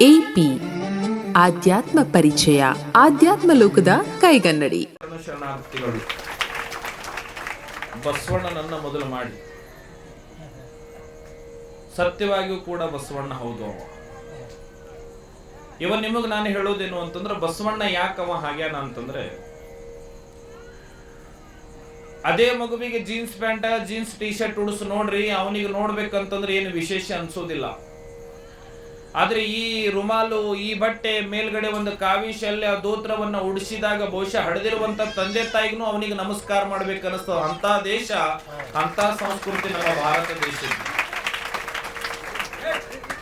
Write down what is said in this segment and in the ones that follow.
AP Adhyatma ಪರಿಚಯ, ಆಧ್ಯಾತ್ಮ ಲೋಕದ ಕೈಗನ್ನಡಿ. ಬಸವಣ್ಣನನ್ನ ಮೊದಲು ಮಾಡಿ. ಸತ್ಯವಾಗಿಯೂ ಕೂಡ ಬಸವಣ್ಣ ಹೌದು ಅವ. ಇವ ನಿಮಗೆ ನಾನು ಹೇಳೋದೇನು ಅಂತಂದ್ರೆ, ಬಸವಣ್ಣ ಯಾಕವ ಹಾಗ್ಯಾನ ಅಂತಂದ್ರೆ, ಅದೇ ಮಗುವಿಗೆ jeans pant, jeans T shirt ಉಡಿಸ್ ನೋಡ್ರಿ, ಅವನಿಗೆ ನೋಡ್ಬೇಕಂತಂದ್ರೆ ಏನು ವಿಶೇಷ ಅನ್ಸೋದಿಲ್ಲ. ಆದ್ರೆ ಈ ರುಮಾಲು, ಈ ಬಟ್ಟೆ ಮೇಲ್ಗಡೆ ಒಂದು ಕಾವಿ ಶಲ್ಯ ದೋತ್ರವನ್ನ ಉಡಿಸಿದಾಗ ಬಹುಶಃ ಹಡೆದಿರುವಂತ ತಂದೆ ತಾಯಿಗೂ ಅವನಿಗೆ ನಮಸ್ಕಾರ ಮಾಡ್ಬೇಕು ಅನಿಸ್ತದ ಅಂತ ದೇಶ ಅಂತ ಸಂಸ್ಕೃತಿ ನಮ್ಮ ಭಾರತ ದೇಶ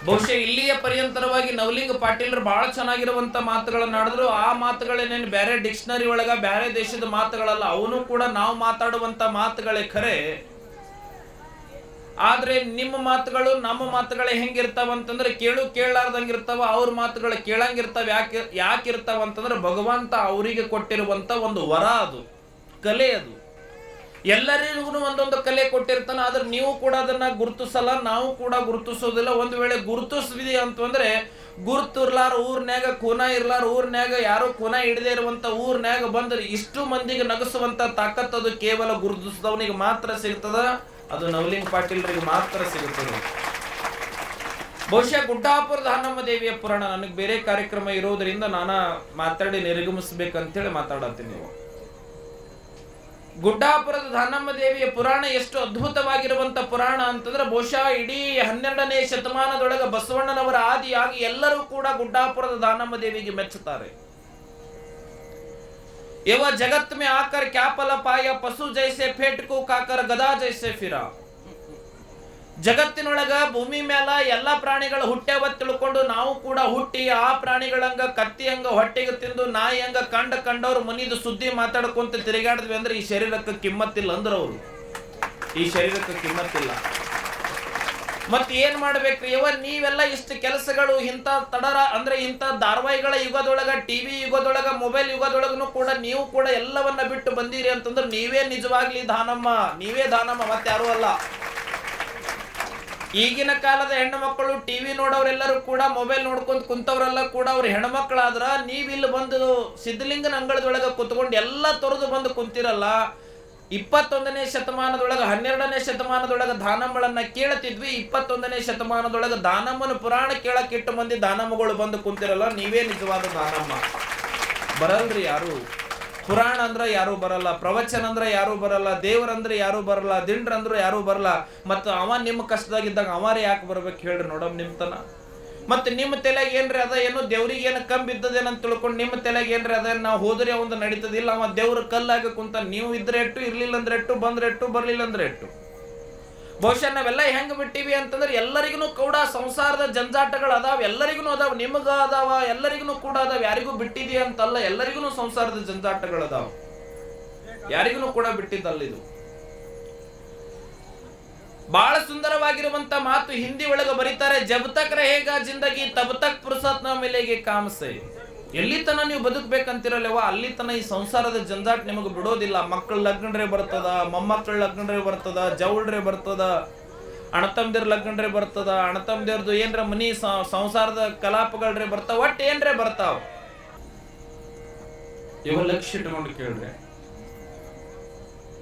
ಬಹುಶಃ ಇಲ್ಲಿಯ ಪರ್ಯಂತರವಾಗಿ ನವಲಿಂಗ ಪಾಟೀಲ್ರು ಬಹಳ ಚೆನ್ನಾಗಿರುವಂತ ಮಾತುಗಳನ್ನ ಆಡಿದ್ರು ಆ ಮಾತುಗಳೇನೇನು ಬೇರೆ ಡಿಕ್ಷನರಿ ಒಳಗ ಬೇರೆ ದೇಶದ ಮಾತುಗಳಲ್ಲ, ಅವನು ಕೂಡ ನಾವು ಮಾತಾಡುವಂತ ಮಾತುಗಳೇ ಖರೆ. ಆದ್ರೆ ನಿಮ್ಮ ಮಾತುಗಳು ನಮ್ಮ ಮಾತುಗಳೇ ಹೆಂಗಿರ್ತಾವ ಅಂತಂದ್ರೆ ಕೇಳು ಕೇಳಲಾರ್ದಂಗಿರ್ತಾವ, ಅವ್ರ ಮಾತುಗಳು ಕೇಳಂಗಿರ್ತಾವ, ಯಾಕೆ ಯಾಕೆ ಇರ್ತಾವ ಅಂತಂದ್ರೆ ಭಗವಂತ ಅವರಿಗೆ ಕೊಟ್ಟಿರುವಂತ ಒಂದು ವರ ಅದು, ಕಲೆ ಅದು. ಎಲ್ಲರಿಗೂ ಒಂದೊಂದು ಕಲೆ ಕೊಟ್ಟಿರ್ತಾನೆ, ಆದ್ರೆ ನೀವು ಕೂಡ ಅದನ್ನ ಗುರುತಿಸಲ್ಲ, ನಾವು ಕೂಡ ಗುರುತಿಸೋದಿಲ್ಲ. ಒಂದು ವೇಳೆ ಗುರುತಿಸಿದ್ವಿ ಅಂತಂದ್ರೆ ಗುರುತಿರ್ಲಾರ ಊರ್ನ್ಯಾಗ ಕೂನ ಇರ್ಲಾರ ಊರ್ನ್ಯಾಗ ಯಾರು ಕೂನ ಹಿಡದೆ ಇರುವಂತ ಊರ್ನ್ಯಾಗ ಬಂದ್ರೆ ಇಷ್ಟು ಮಂದಿಗೆ ನಗಸುವಂತ ತಾಕತ್ ಅದು ಕೇವಲ ಗುರುತಿಸಿದವನಿಗೆ ಮಾತ್ರ ಸಿಗ್ತದ. ಅದು ನವಲಿಂಗ್ ಪಾಟೀಲ್ರಿಗೆ ಮಾತ್ರ ಸಿಗುತ್ತದೆ. ಬಹುಶಃ ಗುಡ್ಡಾಪುರದ ಹನ್ನಮ್ಮ ದೇವಿಯ ಪುರಾಣ, ನನಗೆ ಬೇರೆ ಕಾರ್ಯಕ್ರಮ ಇರೋದ್ರಿಂದ ನಾನು ಮಾತಾಡಿ ನಿರ್ಗಮಿಸ್ಬೇಕಂತೇಳಿ ಮಾತಾಡತ್ತೀನಿ. ನೀವು ಗುಡ್ಡಾಪುರದ ಧನಮ್ಮ ದೇವಿಯ ಪುರಾಣ ಎಷ್ಟು ಅದ್ಭುತವಾಗಿರುವಂತ ಪುರಾಣ ಅಂತಂದ್ರೆ ಬಹುಶಃ ಇಡೀ ಹನ್ನೆರಡನೇ ಶತಮಾನದೊಳಗೆ ಬಸವಣ್ಣನವರ ಆದಿಯಾಗಿ ಎಲ್ಲರೂ ಕೂಡ ಗುಡ್ಡಾಪುರದ ದಾನಮ್ಮ ದೇವಿಗೆ ಮೆಚ್ಚುತ್ತಾರೆ. ಯವ ಜಗತ್ में आकर क्या पल पाया पशु जैसे फेट को काकर गदा जैसे फिरा ಜಗತ್ತಿನೊಳಗ ಭೂಮಿ ಮೇಲ ಎಲ್ಲಾ ಪ್ರಾಣಿಗಳು ಹುಟ್ಟ್ಯಾವ ತಿಳ್ಕೊಂಡು ನಾವು ಕೂಡ ಹುಟ್ಟಿ ಆ ಪ್ರಾಣಿಗಳಂಗ ಕತ್ತಿ ಹಂಗ ಹೊಟ್ಟೆಗೆ ತಿಂದು ನಾಯಿ ಹಂಗ ಕಂಡ ಕಂಡವ್ರು ಮನಿದು ಸುದ್ದಿ ಮಾತಾಡ್ಕೊಂತ ತಿರುಗಾಡಿದ್ವಿ ಅಂದ್ರೆ ಈ ಶರೀರಕ್ಕೆ ಕಿಮ್ಮತ್ತಿಲ್ಲ ಅಂದ್ರ ಅವ್ರು ಈ ಶರೀರಕ್ಕೆ ಕಿಮ್ಮತ್ತಿಲ್ಲ ಮತ್ ಏನ್ ಮಾಡ್ಬೇಕ್ರಿ ಯವ ನೀವೆಲ್ಲ ಇಷ್ಟು ಕೆಲಸಗಳು ಇಂಥ ತಡರ, ಅಂದ್ರೆ ಇಂಥ ಧಾರವಾಹಿಗಳ ಯುಗದೊಳಗ, ಟಿವಿ ಯುಗದೊಳಗ, ಮೊಬೈಲ್ ಯುಗದೊಳಗನು ಕೂಡ ನೀವು ಕೂಡ ಎಲ್ಲವನ್ನ ಬಿಟ್ಟು ಬಂದಿರಿ ಅಂತಂದ್ರೆ ನೀವೇ ನಿಜವಾಗ್ಲಿ ದಾನಮ್ಮ, ನೀವೇ ದಾನಮ್ಮ, ಮತ್ತೆ ಯಾರು ಅಲ್ಲ. ಈಗಿನ ಕಾಲದ ಹೆಣ್ಣು ಮಕ್ಕಳು ಟಿವಿ ನೋಡೋರೆಲ್ಲರೂ ಕೂಡ, ಮೊಬೈಲ್ ನೋಡ್ಕೊಂತ ಕುಂತವ್ರೆಲ್ಲ ಕೂಡ ಅವ್ರ ಹೆಣ್ಮಕ್ಳಾದ್ರ, ನೀವಿಲ್ಲಿ ಬಂದು ಸಿದ್ಧಲಿಂಗನ ಅಂಗಳದೊಳಗ ಕುತ್ಕೊಂಡು ಎಲ್ಲ ತೊರೆದು ಬಂದು ಕುಂತಿರಲ್ಲ ಇಪ್ಪತ್ತೊಂದನೇ ಶತಮಾನದೊಳಗೆ, ಹನ್ನೆರಡನೇ ಶತಮಾನದೊಳಗ ದಾನಮ್ಮಳನ್ನ ಕೇಳ್ತಿದ್ವಿ. ಇಪ್ಪತ್ತೊಂದನೇ ಶತಮಾನದೊಳಗ ದಾನಮ್ಮನ ಪುರಾಣ ಕೇಳಕ್ಕೆ ಇಟ್ಟು ಮಂದಿ ದಾನಮ್ಮಗಳು ಬಂದು ಕುಂತಿರಲ್ಲ, ನೀವೇ ನಿಜವಾದ ದಾನಮ್ಮ. ಬರಲ್ರಿ ಯಾರು. ಪುರಾಣ ಅಂದ್ರೆ ಯಾರು ಬರಲ್ಲ, ಪ್ರವಚನ ಅಂದ್ರೆ ಯಾರು ಬರಲ್ಲ ದೇವರಂದ್ರೆ ಯಾರು ಬರಲ್ಲ ದಿಂಡ್ರಂದ್ರೆ ಯಾರು ಬರಲ್ಲ. ಮತ್ತು ಅವ ನಿಮ್ಮ ಕಷ್ಟದಾಗಿದ್ದಾಗ ಅವರೇ ಯಾಕೆ ಬರ್ಬೇಕು ಹೇಳ್ರಿ ನೋಡಮ್ ನಿಮ್ತನ. ಮತ್ತೆ ನಿಮ್ಮ ತಲೆಗೆ ಏನ್ರಿ ಅದ? ಏನು ದೇವ್ರಿಗೆ ಏನು ಕಮ್ಮಿ ಬಿದ್ದದೇನಂತ ತಿಳ್ಕೊಂಡು ನಿಮ್ಮ ತಲೆಗೆ ಏನ್ರಿ ಅದ? ನಾವು ಹೋದ್ರೆ ಒಂದು ನಡೀತದಿಲ್ಲ. ಅವ ದೇವ್ರ ಕಲ್ಲಾಗ ಕುಂತ ನೀವು ಇದ್ರೆ ಎಟ್ಟು, ಇರ್ಲಿಲ್ಲ ಅಂದ್ರೆ ಎಟ್ಟು, ಬಂದ್ರೆ ಎಟ್ಟು, ಬರ್ಲಿಲ್ಲ ಅಂದ್ರೆ ಎಟ್ಟು? ಬಹುಶಃ ನಾವೆಲ್ಲ ಹೆಂಗ್ ಬಿಟ್ಟಿವಿ ಅಂತಂದ್ರೆ ಎಲ್ಲರಿಗೂ ಕೂಡ ಸಂಸಾರದ ಜಂಜಾಟಗಳು ಅದಾವ ಎಲ್ಲರಿಗೂ ಅದಾವ, ನಿಮಗ ಅದಾವ ಎಲ್ಲರಿಗೂ ಕೂಡ ಅದಾವ, ಯಾರಿಗೂ ಬಿಟ್ಟಿದೀಯ ಅಂತಲ್ಲ ಎಲ್ಲರಿಗೂ ಸಂಸಾರದ ಜಂಜಾಟಗಳು ಅದಾವ. ಯಾರಿಗೂ ಕೂಡ ಬಿಟ್ಟಿದ್ದಲ್ಲ ಇದು. ಬಹಳ ಸುಂದರವಾಗಿರುವಂತ ಮಾತು ಹಿಂದಿ ಒಳಗ ಬರೀತಾರೆ ಜಬ್ ತಕ್ ರೇಗ ಜಿಂದಗಿ ತಬ್ ತಕ್ ಪುರುಸತ್ನ ಮೇಲೆಗೆ ಕಾಮಸೆ. ಎಲ್ಲಿ ತನ ನೀವು ಬದುಕ್ಬೇಕಂತಿರಲ್ಲವ ಅಲ್ಲಿ ತನ ಈ ಸಂಸಾರದ ಜಂಜಾಟ ನಿಮಗೆ ಬಿಡೋದಿಲ್ಲ. ಮಕ್ಕಳ ಲಗ್ನಡ್ರೆ ಬರ್ತದ, ಮೊಮ್ಮಕ್ಕಳ ಲಗ್ನಡ್ರೆ ಬರ್ತದ, ಜವಳ್ರೆ ಬರ್ತದ ಅಣತಮ್ದಿರ್ ಲಗ್ನಡ್ರೆ ಬರ್ತದ ಅಣತಮ್ದಿರ್ದು ಏನ್ರ ಮನಿ ಸಂಸಾರದ ಕಲಾಪಗಳ್ರೆ ಬರ್ತಾವ, ಒಟ್ಟು ಏನ್ರೆ ಬರ್ತಾವ? ಇವ ಲಕ್ಷ ಇಟ್ಕೊಂಡು ಕೇಳ್ರಿ.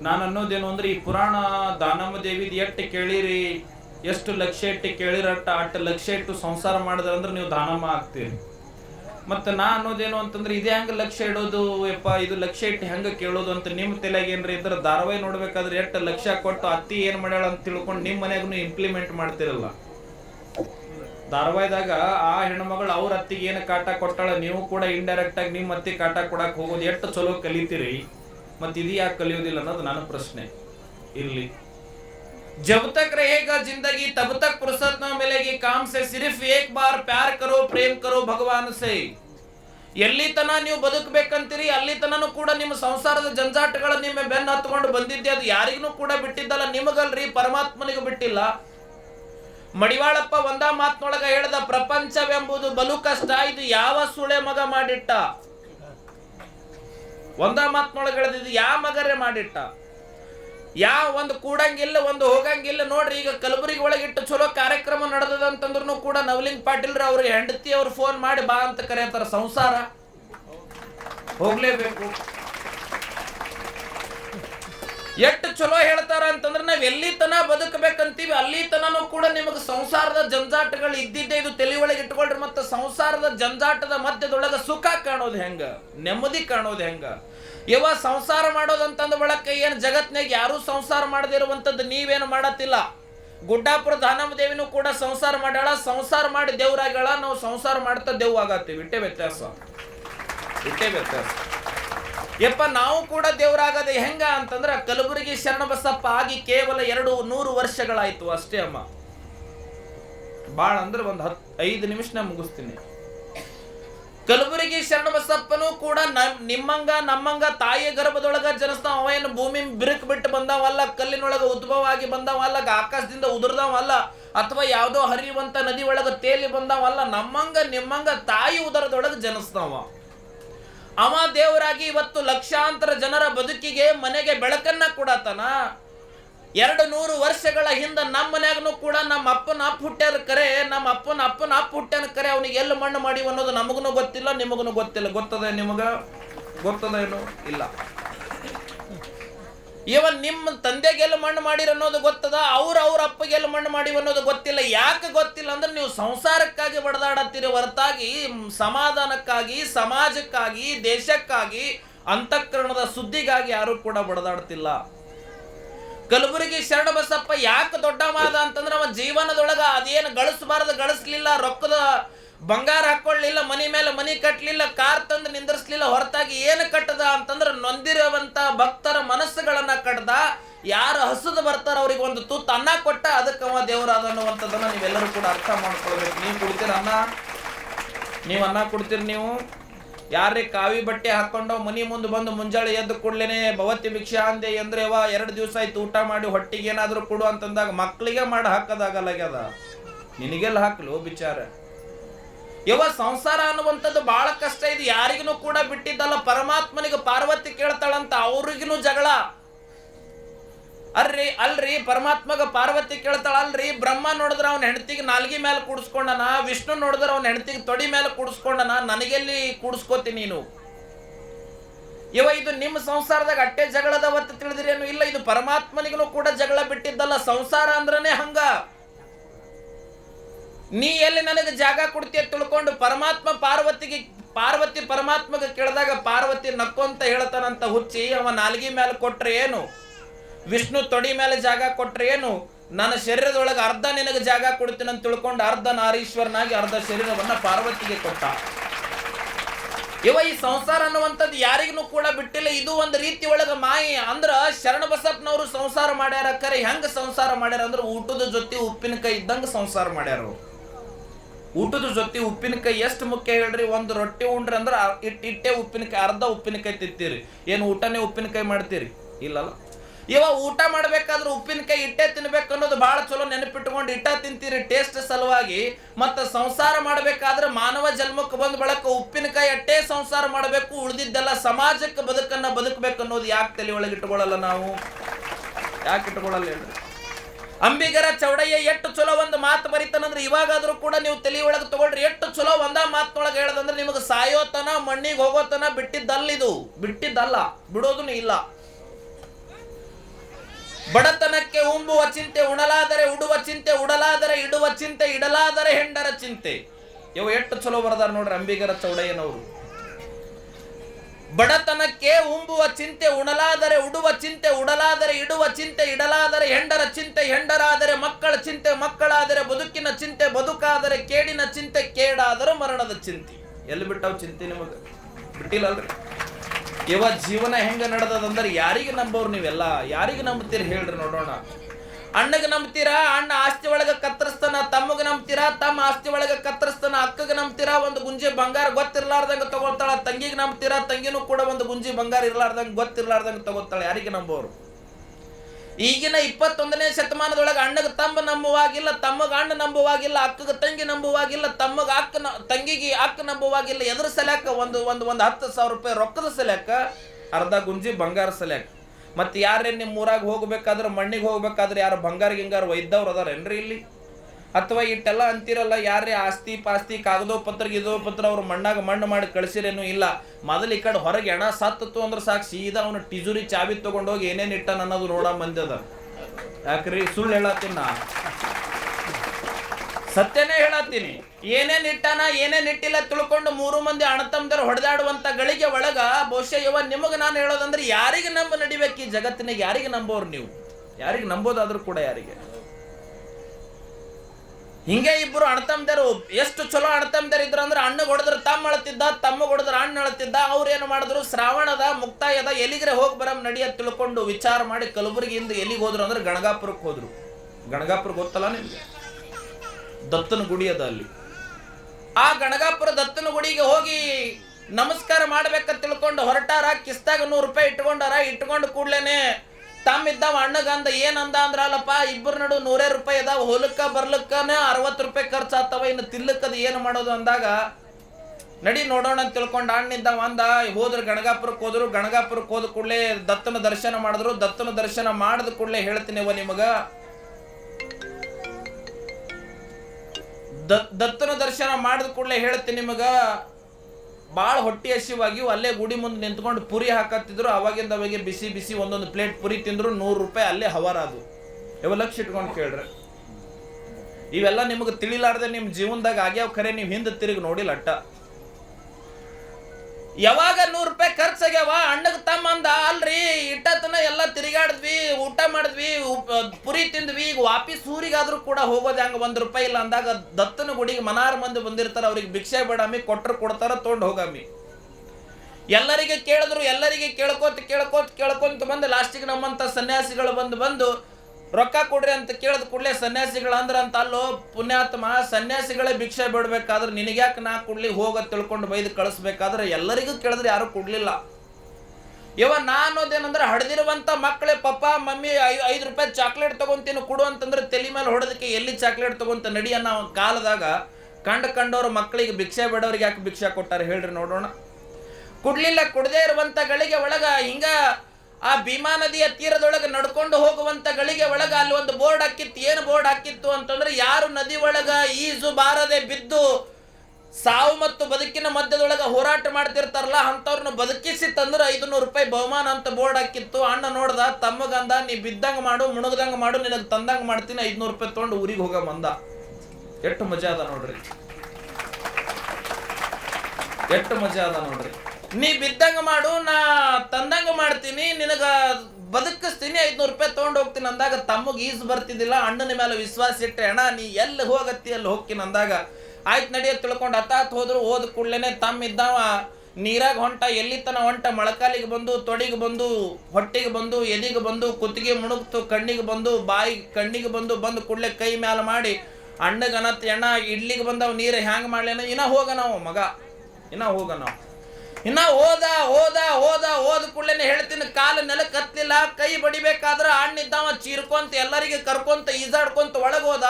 ನಾನು ಅನ್ನೋದೇನು ಅಂದ್ರೆ, ಈ ಪುರಾಣ ದಾನಮ್ಮ ದೇವಿದ ಎಟ್ಟು ಕೇಳಿರಿ, ಎಷ್ಟು ಲಕ್ಷ ಇಟ್ಟು ಕೇಳಿರಟ್ಟ ಅಟ್ಟು ಲಕ್ಷ ಇಟ್ಟು ಸಂಸಾರ ಮಾಡಿದ್ರೆ ಅಂದ್ರೆ ನೀವು ದಾನಮ್ಮ ಆಗ್ತೀರಿ. ಮತ್ತೆ ನಾ ಅನ್ನೋದೇನು ಅಂತಂದ್ರೆ, ಇದೇ ಹೆಂಗ ಲಕ್ಷ ಇಡೋದು, ಯಪ್ಪ, ಇದು ಲಕ್ಷ ಇಟ್ಟು ಹೆಂಗ ಕೇಳೋದು ಅಂತ ನಿಮ್ಮ ತಲೆಗೆ ಏನ್ರಿ ಇದ್ರ, ಧಾರಾವಾಹಿ ನೋಡ್ಬೇಕಾದ್ರೆ ಎಷ್ಟು ಲಕ್ಷ ಕೊಟ್ಟು ಅತ್ತಿ ಏನ್ ಮಾಡ್ಯಾಳ ಅಂತ ತಿಳ್ಕೊಂಡು ನಿಮ್ಮ ಮನೆಗೂ ಇಂಪ್ಲಿಮೆಂಟ್ ಮಾಡ್ತಿರಲ್ಲ. ಧಾರಾವಾಹಿದಾಗ ಆ ಹೆಣ್ಮಗಳು ಅವ್ರ ಅತ್ತಿಗೆ ಏನು ಕಾಟ ಕೊಟ್ಟಾಳ, ನೀವು ಕೂಡ ಇಂಡೈರೆಕ್ಟ್ ಆಗಿ ನಿಮ್ಮ ಅತ್ತಿ ಕಾಟ ಕೊಡಕ್ ಹೋಗೋದು ಎಷ್ಟು ಚಲೋ ಕಲಿತೀರಿ. ಮತ್ತೆ ಇದು ಯಾಕೆ ಕಲಿಯೋದಿಲ್ಲ ಅನ್ನೋದು ನನ್ನ ಪ್ರಶ್ನೆ ಇರ್ಲಿ जब तक रहेगा जिंदगी तब तक फुर्सत न मिलेगी काम से सिर्फ एक बार प्यार करो प्रेम करो भगवान से ಎಲ್ಲಿ ತನ ನೀವು ಬದುಕಬೇಕಂತೀರಿ ಅಲ್ಲಿ ತನನು ಕೂಡ ನಿಮ್ಮ ಸಂಸಾರದ ಜಂಜಾಟಗಳು ನಿಮ್ಮ ಬೆನ್ನ ಹತ್ಕೊಂಡು ಬಂದಿದ್ದೆ ಅದು ಯಾರಿಗೂ ಕೂಡ ಬಿಟ್ಟಿದ್ದಲ್ಲ ನಿಮಗಲ್ರಿ ಪರಮಾತ್ಮನಿಗೂ ಬಿಟ್ಟಿಲ್ಲ ಮಡಿವಾಳಪ್ಪ ಒಂದ ಮಾತ್ನೊಳಗ ಹೇಳ್ದ ಪ್ರಪಂಚವೆಂಬುದು ಬಲು ಕಷ್ಟ ಇದು ಯಾವ ಸುಳೆ ಮಗ ಮಾಡಿಟ್ಟ ಒಂದ ಮಾತ್ನೊಳಗೆ ಹೇಳ್ದಿದ್ದು ಯಾವ ಮಗರೇ ಮಾಡಿಟ್ಟ? ಯಾವ ಒಂದು ಕೂಡಂಗಿಲ್ಲ, ಒಂದು ಹೋಗಂಗಿಲ್ಲ, ನೋಡ್ರಿ ಈಗ ಕಲಬುರಗಿ ಒಳಗಿಟ್ಟು ಚಲೋ ಕಾರ್ಯಕ್ರಮ ನಡೆದದ ಅಂತಂದ್ರೂ ಕೂಡ ನವಲಿಂಗ್ ಪಾಟೀಲ್ರ ಅವ್ರಿಗೆ ಹೆಂಡತಿ ಅವ್ರು ಫೋನ್ ಮಾಡಿ ಬಾ ಅಂತ ಕರೆಯತ್ತಾರ. ಸಂಸಾರ? ಹೋಗ್ಲೇಬೇಕು. ಎಷ್ಟು ಚಲೋ ಹೇಳ್ತಾರ ಅಂತಂದ್ರೆ ನಾವ್ ಎಲ್ಲಿ ತನ ಬದುಕಬೇಕಂತೀವಿ ಅಲ್ಲಿ ತನನು ಕೂಡ ನಿಮಗೆ ಸಂಸಾರದ ಜಂಜಾಟಗಳು ಇದ್ದಿದ್ದೆ ಇದು ತಲೆ ಒಳಗೆ ಇಟ್ಕೊಳ್ರಿ, ಮತ್ತೆ ಸಂಸಾರದ ಜಂಜಾಟದ ಮಧ್ಯದೊಳಗ ಸುಖ ಕಾಣೋದು ಹೆಂಗ? ನೆಮ್ಮದಿ ಕಾಣೋದು ಹೆಂಗ? ಇವ ಸಂಸಾರ ಮಾಡೋದಂತಂದ ಬಳಕ ಏನ್ ಜಗತ್ನಾಗ ಯಾರೂ ಸಂಸಾರ ಮಾಡದಿರುವಂತದ್ದು ನೀವೇನು ಮಾಡತ್ತಿಲ್ಲ? ಗುಡ್ಡಾಪುರ ದಾನಮ್ಮ ದೇವಿನೂ ಕೂಡ ಸಂಸಾರ ಮಾಡ್ಯಾಳ, ಸಂಸಾರ ಮಾಡಿ ದೇವ್ರಾಗ್ಯಾಳ, ನಾವು ಸಂಸಾರ ಮಾಡ್ತಾ ದೇವ್ ಆಗತ್ತೀವಿ ಇಟ್ಟೇ ವ್ಯತ್ಯಾಸ. ಇಟ್ಟೇ ವ್ಯತ್ಯಾಸ. ಯಪ್ಪ, ನಾವು ಕೂಡ ದೇವರಾಗದೆ ಹೆಂಗ ಅಂತಂದ್ರೆ ಕಲಬುರಗಿ ಶರಣಬಸಪ್ಪ ಆಗಿ ಕೇವಲ ಎರಡು ನೂರು ವರ್ಷಗಳಾಯ್ತು ಅಷ್ಟೇ ಅಮ್ಮ. ಬಾಳ ಅಂದ್ರೆ ಒಂದು ಹತ್, ಐದು ನಿಮಿಷ ನಾ ಮುಗಿಸ್ತೀನಿ. ಕಲಬುರಗಿ ಶರಣಬಸಪ್ಪನು ಕೂಡ ನಮ್, ನಿಮ್ಮಂಗ, ನಮ್ಮಂಗ ತಾಯಿಯ ಗರ್ಭದೊಳಗ ಜನಿಸ್ತಾವ ಅವ ಏನು ಭೂಮಿ ಬಿರುಕು ಬಿಟ್ಟು ಬಂದಾವಲ್ಲ, ಕಲ್ಲಿನೊಳಗ ಉದ್ಭವ ಆಗಿ ಬಂದಾವಲ್ಲ, ಆಕಾಶದಿಂದ ಉದುರ್ದಾವಲ್ಲ, ಅಥವಾ ಯಾವುದೋ ಹರಿಯುವಂತ ನದಿ ಒಳಗ ತೇಲಿ ಬಂದಾವಲ್ಲ, ನಮ್ಮಂಗ, ನಿಮ್ಮಂಗ ತಾಯಿ ಉದರದೊಳಗ ಜನಿಸ್ತಾವ ಅವ ದೇವರಾಗಿ ಇವತ್ತು ಲಕ್ಷಾಂತರ ಜನರ ಬದುಕಿಗೆ ಮನೆಗೆ ಬೆಳಕನ್ನ ಕೊಡತನ. ಎರಡು ನೂರು ವರ್ಷಗಳ ಹಿಂದೆ ನಮ್ಮ ಮನ್ಯಾಗನು ಕೂಡ ನಮ್ಮ ಅಪ್ಪನ ಅಪ್ಪ ಹುಟ್ಟ್ಯಾರ ಕರೆ, ನಮ್ಮ ಅಪ್ಪನ ಅಪ್ಪನ ಅಪ್ಪ ಹುಟ್ಟ್ಯಾನ ಕರೆ ಅವನಿಗೆ ಎಲ್ಲಿ ಮಣ್ಣು ಮಾಡಿ ಅನ್ನೋದು ನಮಗೂ ಗೊತ್ತಿಲ್ಲ, ನಿಮಗೂ ಗೊತ್ತಿಲ್ಲ. ಗೊತ್ತದ ನಿಮಗ? ಗೊತ್ತದೇನು ಇಲ್ಲ. ಇವನ್ ನಿಮ್ಮ ತಂದೆಗೆಲ್ಲ ಮಣ್ಣು ಮಾಡಿರ ಅನ್ನೋದು ಗೊತ್ತದ, ಅವ್ರ ಅವ್ರ ಅಪ್ಪಗೆಲ್ಲ ಮಣ್ಣು ಮಾಡಿವ ಅನ್ನೋದು ಗೊತ್ತಿಲ್ಲ. ಯಾಕೆ ಗೊತ್ತಿಲ್ಲ ಅಂದ್ರೆ ನೀವು ಸಂಸಾರಕ್ಕಾಗಿ ಬಡದಾಡತ್ತೀರಿ ಹೊರತಾಗಿ, ಸಮಾಧಾನಕ್ಕಾಗಿ, ಸಮಾಜಕ್ಕಾಗಿ, ದೇಶಕ್ಕಾಗಿ, ಅಂತಃಕರಣದ ಸುದ್ದಿಗಾಗಿ ಯಾರು ಕೂಡ ಬಡದಾಡ್ತಿಲ್ಲ. ಕಲಬುರಗಿ ಶರಣಬಸಪ್ಪ ಯಾಕೆ ದೊಡ್ಡವಾದ ಅಂತಂದ್ರೆ ಅವನ ಜೀವನದೊಳಗ ಅದೇನು ಗಳಿಸಬಾರದು, ಗಳಿಸ್ಲಿಲ್ಲ, ರೊಕ್ಕದ ಬಂಗಾರ ಹಾಕೊಳ್ಳಿಲ್ಲ, ಮನಿ ಮೇಲೆ ಮನಿ ಕಟ್ಟಲಿಲ್ಲ ಕಾರ್ ತಂದು ನಿಂದ್ರಿಸ್ಲಿಲ್ಲ, ಹೊರತಾಗಿ ಏನು ಕಟ್ಟದ ಅಂತಂದ್ರೆ ನೊಂದಿರುವಂತ ಭಕ್ತರ ಮನಸ್ಸುಗಳನ್ನ ಕಟ್ಟದ ಯಾರು ಹಸುದು ಬರ್ತಾರ ಅವ್ರಿಗೆ ಒಂದು ತುತ್ತು ಅನ್ನ ಕೊಟ್ಟ ಅದಕ್ಕವ ಅವ ದೇವರಾದ ನೀವೆಲ್ಲರೂ ಕೂಡ ಅರ್ಥ ಮಾಡ್ಕೊಳ್ಬೇಕು. ನೀವು ಕುಡ್ತೀರ ಅನ್ನ? ನೀವು ಅನ್ನ ಕೊಡ್ತೀರಿ ನೀವು? ಯಾರೇ ಕಾವಿ ಬಟ್ಟೆ ಹಾಕೊಂಡು, ಮನಿ ಮುಂದೆ ಬಂದು ಮುಂಜಾಳೆ ಎದ್ದು ಕೂಡ್ಲೇನೆ ಭವತಿ ಭಿಕ್ಷೆ ಅಂದೆ ಅಂದ್ರೆ ಯವ ಎರಡು ದಿವಸ ಆಯ್ತು ಊಟ ಮಾಡಿ ಹೊಟ್ಟಿಗೆ ಏನಾದರೂ ಕೊಡು ಅಂತಂದಾಗ ಮಕ್ಕಳಿಗೆ ಮಾಡಿ ಹಾಕೋದಾಗಲ್ಲಾಗ್ಯದ? ನಿನಗೆಲ್ಲ ಹಾಕ್ಲು ಬಿಚಾರ ಯವ ಸಂಸಾರ ಅನ್ನುವಂಥದ್ದು ಬಹಳ ಕಷ್ಟ ಇದು. ಯಾರಿಗೂ ಕೂಡ ಬಿಟ್ಟಿದ್ದಲ್ಲ. ಪರಮಾತ್ಮನಿಗೆ ಪಾರ್ವತಿ ಕೇಳ್ತಾಳಂತ ಅವ್ರಿಗೂ ಜಗಳ. ಅಲ್ರಿ ಅಲ್ರಿ, ಪರಮಾತ್ಮಗ ಪಾರ್ವತಿ ಕೇಳ್ತಾಳ, ಅಲ್ರಿ. ಬ್ರಹ್ಮ ನೋಡಿದ್ರೆ ಅವ್ನ ಹೆಂಡತಿಗೆ ನಾಲ್ಗಿ ಮೇಲೆ ಕೂಡಿಸ್ಕೊಂಡನ, ವಿಷ್ಣು ನೋಡಿದ್ರೆ ಅವ್ನ ಹೆಂಡತಿಗೆ ತೊಡಿ ಮೇಲೆ ಕೂಡಿಸ್ಕೊಂಡನ, ನನಗೆಲ್ಲಿ ಕೂಡಿಸ್ಕೋತಿ ನೀನು? ಇವ ಇದು ನಿಮ್ಮ ಸಂಸಾರದಾಗ ಅಟ್ಟೆ ಜಗಳದ ಒತ್ತು ತಿಳಿದ್ರೇನು ಇಲ್ಲ. ಇದು ಪರಮಾತ್ಮನಿಗೂ ಕೂಡ ಜಗಳ ಬಿಟ್ಟಿದ್ದಲ್ಲ. ಸಂಸಾರ ಅಂದ್ರನೇ ಹಂಗ. ನೀ ಎಲ್ಲಿ ನನಗೆ ಜಾಗ ಕೊಡ್ತೀಯ ತಿಳ್ಕೊಂಡು ಪರಮಾತ್ಮ ಪಾರ್ವತಿಗೆ, ಪಾರ್ವತಿ ಪರಮಾತ್ಮಗೆ ಕೇಳಿದಾಗ ಪಾರ್ವತಿ ನಕ್ಕೊಂತ ಹೇಳ್ತಾನಂತ ಹುಚ್ಚಿ, ಅವ ನಾಲ್ಗಿ ಮೇಲೆ ಕೊಟ್ರೆ ಏನು? ವಿಷ್ಣು ತೊಡಿ ಮೇಲೆ ಜಾಗ ಕೊಟ್ರೆ ಏನು? ನನ್ನ ಶರೀರದೊಳಗೆ ಅರ್ಧ ನಿನಗೆ ಜಾಗ ಕೊಡ್ತೀನಿ ಅಂತ ತಿಳ್ಕೊಂಡು ಅರ್ಧ ನಾರೀಶ್ವರನಾಗಿ ಅರ್ಧ ಶರೀರವನ್ನ ಪಾರ್ವತಿಗೆ ಕೊಟ್ಟ. ಇವ ಈ ಸಂಸಾರ ಅನ್ನುವಂಥದ್ದು ಯಾರಿಗೂ ಕೂಡ ಬಿಟ್ಟಿಲ್ಲ. ಇದು ಒಂದು ರೀತಿ ಒಳಗ ಮಾಯಿ. ಅಂದ್ರ ಶರಣ ಬಸಪ್ಪನವರು ಸಂಸಾರ ಮಾಡ್ಯಾರ, ಕರೆ ಹೆಂಗೆ ಸಂಸಾರ ಮಾಡ್ಯಾರ? ಅಂದ್ರೆ ಊಟದ ಜೊತೆ ಉಪ್ಪಿನಕಾಯಿ ಇದ್ದಂಗ ಸಂಸಾರ ಮಾಡ್ಯಾರ. ಊಟದ ಜೊತೆ ಉಪ್ಪಿನಕಾಯಿ ಎಷ್ಟು ಮುಖ್ಯ ಹೇಳ್ರಿ? ಒಂದು ರೊಟ್ಟಿ ಉಂಡ್ರಿ ಅಂದ್ರೆ ಇಟ್ಟು ಇಟ್ ಇಟ್ಟೆ ಉಪ್ಪಿನಕಾಯಿ, ಅರ್ಧ ಉಪ್ಪಿನಕಾಯಿ ತಿಂತೀರಿ. ಏನು ಊಟನೇ ಉಪ್ಪಿನಕಾಯಿ ಮಾಡ್ತೀರಿ? ಇಲ್ಲಲ್ಲ. ಇವಾಗ ಊಟ ಮಾಡ್ಬೇಕಾದ್ರೆ ಉಪ್ಪಿನಕಾಯಿ ಇಟ್ಟೆ ತಿನ್ಬೇಕು ಅನ್ನೋದು ಬಹಳ ಚಲೋ ನೆನಪಿಟ್ಕೊಂಡು ಇಟ್ಟ ತಿಂತೀರಿ ಟೇಸ್ಟ್ ಸಲುವಾಗಿ. ಮತ್ತೆ ಸಂಸಾರ ಮಾಡ್ಬೇಕಾದ್ರೆ ಮಾನವ ಜನ್ಮಕ್ಕೆ ಬಂದ ಬಳಕ ಉಪ್ಪಿನಕಾಯಿ ಅಟ್ಟೆ ಸಂಸಾರ ಮಾಡಬೇಕು, ಉಳಿದಿದ್ದೆಲ್ಲ ಸಮಾಜಕ್ಕೆ ಬದುಕನ್ನ ಬದುಕಬೇಕು ಅನ್ನೋದು ಯಾಕೆ ತಲೆ ಒಳಗೆ ಇಟ್ಕೊಳ್ಳಲ್ಲ ನಾವು? ಯಾಕೆ ಇಟ್ಕೊಳ್ಳಲ್ಲ ಹೇಳ್ರಿ? ಅಂಬಿಗರ ಚೌಡಯ್ಯ ಎಷ್ಟು ಚಲೋ ಒಂದು ಮಾತು ಬರೀತಾನಂದ್ರೆ ಇವಾಗಾದ್ರೂ ಕೂಡ ನೀವು ತಲೆ ಒಳಗೆ ತಗೊಳ್ರಿ. ಎಷ್ಟು ಚಲೋ ಒಂದ ಮಾತನೊಳಗೆ ಹೇಳದಂದ್ರೆ ನಿಮಗೆ ಸಾಯೋತನ, ಮಣ್ಣಿಗೆ ಹೋಗೋತನ ಬಿಟ್ಟಿದ್ದಲ್ಲ ಇದು. ಬಿಟ್ಟಿದ್ದಲ್ಲ. ಬಿಡೋದು ಇಲ್ಲ. ಬಡತನಕ್ಕೆ ಉಂಬುವ ಚಿಂತೆ ಉಣಲಾದರೆ ಉಡುವ ಚಿಂತೆ, ಉಡಲಾದರೆ ಇಡುವ ಚಿಂತೆ, ಇಡಲಾದರೆ ಹೆಂಡರ ಚಿಂತೆ. ಇವು ಎಷ್ಟು ಚಲೋ ಬರದಾರ ನೋಡ್ರಿ ಅಂಬಿಗರ ಚೌಡಯ್ಯನವರು. ಬಡತನಕ್ಕೆ ಉಂಬುವ ಚಿಂತೆ ಉಣಲಾದರೆ ಉಡುವ ಚಿಂತೆ ಉಡಲಾದರೆ ಇಡುವ ಚಿಂತೆ ಇಡಲಾದರೆ ಹೆಂಡರ ಚಿಂತೆ ಹೆಂಡರಾದರೆ ಮಕ್ಕಳ ಚಿಂತೆ ಮಕ್ಕಳಾದರೆ ಬದುಕಿನ ಚಿಂತೆ ಬದುಕಾದರೆ ಕೇಡಿನ ಚಿಂತೆ ಕೇಡಾದರೆ ಮರಣದ ಚಿಂತೆ. ಎಲ್ಲಿ ಬಿಟ್ಟವ್ ಚಿಂತೆ ನಿಮಗೆ? ಬಿಟ್ಟಿಲ್ಲಲ್ರಿ. ಇವ ಜೀವನ ಹೆಂಗೆ ನಡೆದದಂದ್ರೆ ಯಾರಿಗೆ ನಂಬೋರು ನೀವೆಲ್ಲ? ಯಾರಿಗೆ ನಂಬುತ್ತೀರಿ ಹೇಳ್ರಿ ನೋಡೋಣ. ಅಣ್ಣಗೆ ನಂಬ್ತೀರಾ? ಅಣ್ಣ ಆಸ್ತಿ ಒಳಗೆ ಕತ್ತರಿಸ್ತಾನ, ತಮ್ಮಗ ನಂಬ್ತೀರಾ? ತಮ್ಮ ಆಸ್ತಿ ಒಳಗೆ ಕತ್ತರಿಸ್ತಾನ, ಅಕ್ಕಗೆ ನಂಬ್ತೀರಾ? ಒಂದು ಗುಂಜಿ ಬಂಗಾರ ಗೊತ್ತಿರ್ಲಾರ್ದಂಗ ತಗೊಳ್ತಾಳ, ತಂಗಿಗೆ ನಂಬ್ತೀರಾ? ತಂಗಿನೂ ಕೂಡ ಒಂದು ಗುಂಜಿ ಬಂಗಾರ ಇರ್ಲಾರ್ದಂಗ ಗೊತ್ತಿರ್ಲಾರ್ದಂಗ ತಗೋತಾಳೆ ಯಾರಿಗೆ ನಂಬೋರು ಈಗಿನ ಇಪ್ಪತ್ತೊಂದನೇ ಶತಮಾನದೊಳಗೆ ಅಣ್ಣಗೆ ತಮ್ಮ ನಂಬುವಾಗಿಲ್ಲ, ತಮ್ಮಗ ಅಣ್ಣ ನಂಬುವಾಗಿಲ್ಲ, ಅಕ್ಕಗ ತಂಗಿ ನಂಬುವಾಗಿಲ್ಲ, ತಮ್ಮಗ ಅಕ್ಕ ತಂಗಿಗೆ ಅಕ್ಕ ನಂಬುವಾಗಿಲ್ಲ, ಎದ್ರ ಸಲ್ಯಾಕ ಒಂದು ಒಂದು ಒಂದು ಹತ್ತು ಸಾವಿರ ರೂಪಾಯಿ ರೊಕ್ಕದ ಸಲ್ಯಾಕ ಅರ್ಧ ಗುಂಜಿ ಬಂಗಾರ ಸಲ್ಯಾಕ. ಮತ್ತೆ ಯಾರೇ ನಿಮ್ಮ ಊರಾಗ ಹೋಗ್ಬೇಕಾದ್ರೆ, ಮಣ್ಣಿಗೆ ಹೋಗ್ಬೇಕಾದ್ರೆ ಯಾರು ಬಂಗಾರ ಗಿಂಗಾರ ಒಯ್ದವ್ರು ಅದಾರೇನ್ರಿ ಇಲ್ಲಿ? ಅಥವಾ ಇಟ್ಟೆಲ್ಲ ಅಂತಿರಲ್ಲ ಯಾರೇ ಆಸ್ತಿ ಪಾಸ್ತಿ ಕಾಗದೋ ಪತ್ರ ಗಿದೋ ಪತ್ರ ಅವ್ರು ಮಣ್ಣಾಗ ಮಣ್ಣು ಮಾಡಿ ಕಳಿಸಿರೇನು ಇಲ್ಲ. ಮೊದಲು ಈ ಕಡೆ ಹೊರಗೆ ಹೆಣ ಸತ್ತತ್ತು ಅಂದ್ರೆ ಸಾಕು, ಸೀದಾ ಅವನು ಟಿಜುರಿ ಚಾವಿ ತಗೊಂಡೋಗಿ ಏನೇನು ಇಟ್ಟಾನ ಅನ್ನೋದು ನೋಡ ಮಂದ್ಯದ. ಯಾಕ್ರಿ ಸುಳ್ಳು ಹೇಳತ್ತೀನಿ ನಾ. ಸತ್ಯನೇ ಹೇಳತ್ತೀನಿ. ಏನೇನ್ ಇಟ್ಟಾನ, ಏನೇನ್ ಇಟ್ಟಿಲ್ಲ ತಿಳ್ಕೊಂಡು ಮೂರು ಮಂದಿ ಅಣ್ಣತಮ್ಮದರ ಹೊಡೆದಾಡುವಂತ ಗಳಿಗೆ ಒಳಗ ಬಹುಶಃ ಇವ ನಿಮಗೆ ನಾನು ಹೇಳೋದಂದ್ರೆ ಯಾರಿಗೆ ನಂಬ ನಡಿಬೇಕು ಈ ಜಗತ್ತಿನಾಗ ಯಾರಿಗೆ ನಂಬೋರು ನೀವು? ಯಾರಿಗೆ ನಂಬೋದಾದ್ರೂ ಕೂಡ ಯಾರಿಗೆ? ಹಿಂಗೆ ಇಬ್ರು ಅಣ್ಣತಮ್ಮದರು ಎಷ್ಟು ಚಲೋ ಅಣ್ಣತಮ್ಮದರ್ ಇದ್ರು ಅಂದ್ರೆ ಅಣ್ಣ ಹೊಡೆದ್ರೆ ತಮ್ಮ ಅಳ್ತಿದ್ದ, ತಮ್ಮ ಹೊಡೆದ್ರೆ ಅಣ್ಣ ಅಳ್ತಿದ್ದ, ಅವ್ರು ಏನು ಮಾಡಿದ್ರು? ಶ್ರಾವಣದ, ಮುಕ್ತಾಯದ ಎಲ್ಲಿಗ್ರೆ ಹೋಗಿ ಬರಮ್ ನಡಿಯ ತಿಳ್ಕೊಂಡು ವಿಚಾರ ಮಾಡಿ ಕಲಬುರಗಿಯಿಂದ ಎಲ್ಲಿಗೆ ಹೋದ್ರು ಅಂದ್ರೆ ಗಣಗಾಪುರಕ್ಕೆ ಹೋದ್ರು. ಗಣಗಾಪುರ ಗೊತ್ತಲ್ಲ ನಿಮ್ಗೆ? ದತ್ತನ ಗುಡಿ ಅದ ಅಲ್ಲಿ. ಆ ಗಣಗಾಪುರ ದತ್ತನ ಗುಡಿಗೆ ಹೋಗಿ ನಮಸ್ಕಾರ ಮಾಡ್ಬೇಕಂತ ತಿಳ್ಕೊಂಡು ಹೊರಟಾರ, ಕಿಸ್ತಾಗ ನೂರು ರೂಪಾಯಿ ಇಟ್ಕೊಂಡಾರ, ಇಟ್ಕೊಂಡು ಕೂಡ್ಲೇನೆ ತಮ್ಮಿದ್ದಾವ ಅಣ್ಣಗಂದ ಏನಂದ ಅಂದ್ರಲ್ಲಪ್ಪ, ಇಬ್ಬರು ನಡು ನೂರೇ ರೂಪಾಯಿ ಅದಾವ, ಹೊಲಕ್ಕ ಬರ್ಲಕ್ಕನೇ ಅರವತ್ತು ರೂಪಾಯಿ ಖರ್ಚು ಆತವ ಇನ್ನು ತಿಲ್ಲಕ್ಕದ ಏನು ಮಾಡೋದು ಅಂದಾಗ, ನಡಿ ನೋಡೋಣ ಅಂತ ತಿಳ್ಕೊಂಡು ಅಣ್ಣಿದ್ದವ ಅಂದ ಹೋದ್ರು ಗಣಗಾಪುರಕ್ಕೆ ಹೋದ್ರು, ಗಣಗಾಪುರಕ್ಕೆ ಹೋದ ಕೂಡಲೇ ದತ್ತನ ದರ್ಶನ ಮಾಡಿದ್ರು, ದತ್ತನ ದರ್ಶನ ಮಾಡಿದ ಕೂಡಲೇ ಹೇಳ್ತೀನಿ ನಿಮಗ. ದತ್ತನ ದರ್ಶನ ಮಾಡಿದ ಕೂಡಲೇ ಹೇಳ್ತೀನಿ ನಿಮಗೆ. ಭಾಳ ಹೊಟ್ಟೆ ಹಸಿವಾಗಿ ಅಲ್ಲೇ ಗುಡಿ ಮುಂದೆ ನಿಂತ್ಕೊಂಡು ಪುರಿ ಹಾಕತ್ತಿದ್ರು. ಅವಾಗಿಂದ ಅವಾಗೆ ಬಿಸಿ ಬಿಸಿ ಒಂದೊಂದು ಪ್ಲೇಟ್ ಪುರಿ ತಿಂದ್ರು. ನೂರು ರೂಪಾಯಿ ಅಲ್ಲೇ ಹವರ್ ಅದು ಇವ ಲಕ್ಷ ಇಟ್ಕೊಂಡು ಕೇಳ್ರಿ. ಇವೆಲ್ಲ ನಿಮಗೆ ತಿಳಿಲಾರ್ದೆ ನಿಮ್ಮ ಜೀವನದಾಗ ಆಗ್ಯಾವ ಖರೆ ನೀವು ಹಿಂದೆ ತಿರುಗಿ ನೋಡಿಲ್ಲ ಅಟ್ಟ. ಯಾವಾಗ ನೂರು ರೂಪಾಯಿ ಖರ್ಚಾಗ್ಯಾವ? ಅಣ್ಣಗ್ ತಮ್ಮ ಅಂದ, ಅಲ್ರಿ, ಇಟ್ಟತನ ಎಲ್ಲ ತಿರುಗಾಡಿದ್ವಿ, ಊಟ ಮಾಡಿದ್ವಿ ಪುರಿ ತಿಂದ್ವಿ, ಈಗ ವಾಪಿಸ್ ಊರಿಗಾದ್ರೂ ಕೂಡ ಹೋಗೋದು ಹಂಗ ಒಂದ್ ರೂಪಾಯಿ ಇಲ್ಲ ಅಂದಾಗ ದತ್ತನ ಗುಡಿಗೆ ಮನಾರ ಮಂದಿ ಬಂದಿರ್ತಾರ, ಅವ್ರಿಗೆ ಭಿಕ್ಷೆ ಬೇಡಮಿ, ಕೊಟ್ರು ಕೊಡ್ತಾರ, ತೊಗೊಂಡು ಹೋಗಮ್ಮಿ ಎಲ್ಲರಿಗೆ ಕೇಳಿದ್ರು, ಎಲ್ಲರಿಗೆ ಕೇಳ್ಕೋತ ಕೇಳ್ಕೋತ, ಕೇಳ್ಕೊಂತ ಬಂದು, ಲಾಸ್ಟಿಗೆ ನಮ್ಮಂತ ಸನ್ಯಾಸಿಗಳು ಬಂದು ಬಂದು ರೊಕ್ಕ ಕೊಡ್ರಿ ಅಂತ ಕೇಳಿದ ಕೂಡಲೇ ಸನ್ಯಾಸಿಗಳು ಅಂದ್ರ ಅಂತ ಅಲ್ಲೋ ಪುಣ್ಯಾತ್ಮ, ಸನ್ಯಾಸಿಗಳೇ ಭಿಕ್ಷೆ ಬಿಡ್ಬೇಕಾದ್ರೆ ನಿನಗ್ಯಾಕೆ ನಾ ಕೊಡ್ಲಿ, ಹೋಗ ತಿಳ್ಕೊಂಡು ಬೈದು ಕಳಿಸ್ಬೇಕಾದ್ರೆ ಎಲ್ಲರಿಗೂ ಕೇಳಿದ್ರೆ ಯಾರು ಕೊಡ್ಲಿಲ್ಲ. ಇವ ನಾ ಅನ್ನೋದೇನಂದ್ರೆ ಹಡ್ದಿರುವಂತ ಮಕ್ಕಳೇ ಪಪ್ಪ, ಮಮ್ಮಿ ಐದು ರೂಪಾಯಿ ಚಾಕ್ಲೇಟ್ ತಗೊಂತೀನಿ ಕೊಡು ಅಂತಂದ್ರೆ ತಲೆ ಮೇಲೆ ಹೊಡೆದಕ್ಕೆ ಎಲ್ಲಿ ಚಾಕ್ಲೇಟ್ ತಗೊಂತ ನಡಿ ಅನ್ನೋ ಕಾಲದಾಗ ಕಂಡು ಕಂಡವ್ರ ಮಕ್ಕಳಿಗೆ ಭಿಕ್ಷೆ ಬೇಡವ್ರಿಗೆ ಯಾಕೆ ಭಿಕ್ಷೆ ಕೊಟ್ಟಾರೆ ಹೇಳ್ರಿ ನೋಡೋಣ. ಕೊಡ್ಲಿಲ್ಲ, ಕೊಡದೇ ಇರುವಂತ ಗಳಿಗೆ ಒಳಗ ಹಿಂಗ ಆ ಭೀಮಾ ನದಿಯ ತೀರದೊಳಗೆ ನಡ್ಕೊಂಡು ಹೋಗುವಂತ ಗಳಿಗೆ ಒಳಗ ಅಲ್ಲಿ ಒಂದು ಬೋರ್ಡ್ ಹಾಕಿತ್ತು. ಏನು ಬೋರ್ಡ್ ಹಾಕಿತ್ತು ಅಂತಂದ್ರೆ ಯಾರು ನದಿ ಒಳಗ ಈಜು ಬಾರದೆ ಬಿದ್ದು ಸಾವು ಮತ್ತು ಬದುಕಿನ ಮಧ್ಯದೊಳಗ ಹೋರಾಟ ಮಾಡ್ತಿರ್ತಾರಲ್ಲ, ಅಂಥವ್ರನ್ನ ಬದುಕಿಸಿ ತಂದ್ರೆ ಐದುನೂರು ರೂಪಾಯಿ ಬಹುಮಾನ ಅಂತ ಬೋರ್ಡ್ ಹಾಕಿತ್ತು. ಅಣ್ಣ ನೋಡ್ದ, ತಮ್ಮಗಂದ, ನೀ ಬಿದ್ದಂಗ ಮಾಡು, ಮುಣಗ್ದಂಗ ಮಾಡು, ನಿನಗೆ ತಂದಂಗ ಮಾಡ್ತೀನಿ, ಐದುನೂರು ರೂಪಾಯಿ ತೊಗೊಂಡು ಊರಿಗೆ ಹೋಗ ಮಂದ. ಎಷ್ಟು ಮಜಾ ಅದ ನೋಡ್ರಿ. ಎಷ್ಟು ಮಜಾ ಅದ ನೋಡ್ರಿ. ನೀ ಬಿದ್ದಂಗ ಮಾಡು ನಾ ತಂದಂಗ ಮಾಡ್ತೀನಿ ನಿನಗ ಬದುಕಿಸ್ತೀನಿ ಐದ್ನೂರು ರೂಪಾಯಿ ತೊಗೊಂಡು ಹೋಗ್ತೀನಿ ಅಂದಾಗ ತಮ್ಮಗೆ ಈಸ್ ಬರ್ತಿದ್ದಿಲ್ಲ, ಅಣ್ಣನ ಮೇಲೆ ವಿಶ್ವಾಸ ಇಟ್ಟೆ, ಅಣ್ಣ, ನೀ ಎಲ್ಲಿ ಹೋಗತ್ತಿ ಅಲ್ಲಿ ಹೋಗ್ತೀನಿ ಅಂದಾಗ. ಆಯ್ತು ನಡಿಯ ತಿಳ್ಕೊಂಡು ಹತ್ತಾತ್ ಹೋದ್ರು, ಹೋದ ಕೂಡ್ಲೇನೆ ತಮ್ಮ ಇದ್ದಾವ, ನೀರಾಗ ಹೊಂಟ ಎಲ್ಲಿ ತನ ಹೊಂಟ, ಮೊಳಕಾಲಿಗೆ ಬಂದು, ತೊಡಿಗೆ ಬಂದು, ಹೊಟ್ಟಿಗೆ ಬಂದು, ಎದಿಗೆ ಬಂದು, ಕುತ್ತಿಗೆ ಮುಣುಗ್ತು, ಕಣ್ಣಿಗೆ ಬಂದು, ಬಾಯಿ ಕಣ್ಣಿಗೆ ಬಂದು ಬಂದು ಕೂಡಲೇ ಕೈ ಮ್ಯಾಲ ಮಾಡಿ ಅಣ್ಣಗೆ ಅನ್ನತ್ ಎಣ್ಣ ಇಡ್ಲಿಗೆ ಬಂದವ್, ನೀರು ಹ್ಯಾಂಗ ಮಾಡ್ಲೇನ? ಇನ್ನ ಹೋಗ ನಾವು ಮಗ, ಇನ್ನ ಹೋಗ ನಾವು ಇನ್ನ ಹೋದ ಹೋದ ಹೋದ ಹೋದ ಕೂಡಲೇ ಹೇಳ್ತೀನಿ, ಕಾಲು ನೆಲಕ್ಕೆ ಹತ್ತಲಿಲ್ಲ ಕೈ ಬಡಿಬೇಕಾದ್ರೆ ಹಣ್ಣಿದ್ದಾವ, ಚೀರ್ಕೊಂತ, ಎಲ್ಲರಿಗೆ ಕರ್ಕೊಂತ, ಈಜಾಡ್ಕೊಂತ ಒಳಗೆ ಹೋದ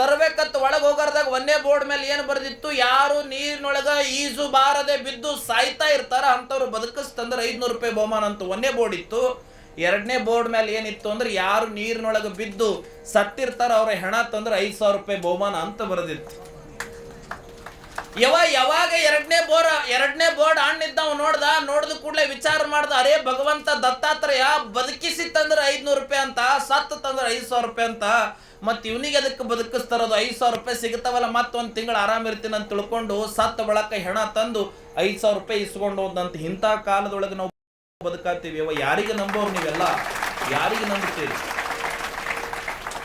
ತರ್ಬೇಕತ್ತು ಒಳಗೆ ಹೋಗಾರ್ದಾಗ ಒಂದೇ ಬೋರ್ಡ್ ಮೇಲೆ ಏನು ಬರೆದಿತ್ತು? ಯಾರು ನೀರಿನೊಳಗ ಈಜು ಬಾರದೆ ಬಿದ್ದು ಸಾಯ್ತಾ ಇರ್ತಾರ ಅಂಥವ್ರು ಬದುಕಿಸ್ತಂದ್ರೆ ಐದ್ನೂರು ರೂಪಾಯಿ ಬಹುಮಾನ ಅಂತ ಒಂದೇ ಬೋರ್ಡ್ ಇತ್ತು. ಎರಡನೇ ಬೋರ್ಡ್ ಮೇಲೆ ಏನಿತ್ತು ಅಂದ್ರೆ ಯಾರು ನೀರಿನೊಳಗೆ ಬಿದ್ದು ಸತ್ತಿರ್ತಾರ ಅವ್ರ ಹೆಣ ತಂದ್ರೆ ಐದು ಸಾವಿರ ರೂಪಾಯಿ ಬಹುಮಾನ ಅಂತ ಬರೆದಿತ್ತು. ಯವ ಯಾವಾಗ ಎರಡನೇ ಬೋರ್, ಎರಡನೇ ಬೋರ್ಡ್ ಹಣ್ಣಿದ್ದವ ನೋಡ್ದ ನೋಡ್ದ ಕೂಡಲೇ ವಿಚಾರ ಮಾಡ್ದ, ಅರೇ ಭಗವಂತ ದತ್ತಾತ್ರೇಯ ಬದುಕಿಸಿ ತಂದ್ರೆ ಐದ್ನೂರು ರೂಪಾಯಿ ಅಂತ ಸತ್ತು ತಂದ್ರೆ ಐದು ಸಾವಿರ ರೂಪಾಯಿ ಅಂತ. ಮತ್ತೆ ಇವನಿಗೆ ಅದಕ್ಕೆ ಬದುಕಿಸ್ತಾರದು ಐದು ಸಾವಿರ ರೂಪಾಯಿ ಸಿಗುತ್ತವಲ್ಲ ಮತ್ತೊಂದು ತಿಂಗಳು ಆರಾಮ ಇರ್ತೀನಿ ಅಂತ ತಿಳ್ಕೊಂಡು ಸತ್ತ ಬಳಕ ಹೆಣ ತಂದು ಐದು ಸಾವಿರ ರೂಪಾಯಿ ಇಸ್ಕೊಂಡು ಹೋದಂತ ಇಂಥ ಕಾಲದೊಳಗೆ ನಾವು ಬದುಕಾತೀವಿ. ಅವ ಯಾರಿಗೆ ನಂಬೋರು ನೀವೆಲ್ಲ? ಯಾರಿಗೆ ನಂಬುತ್ತೀರಿ?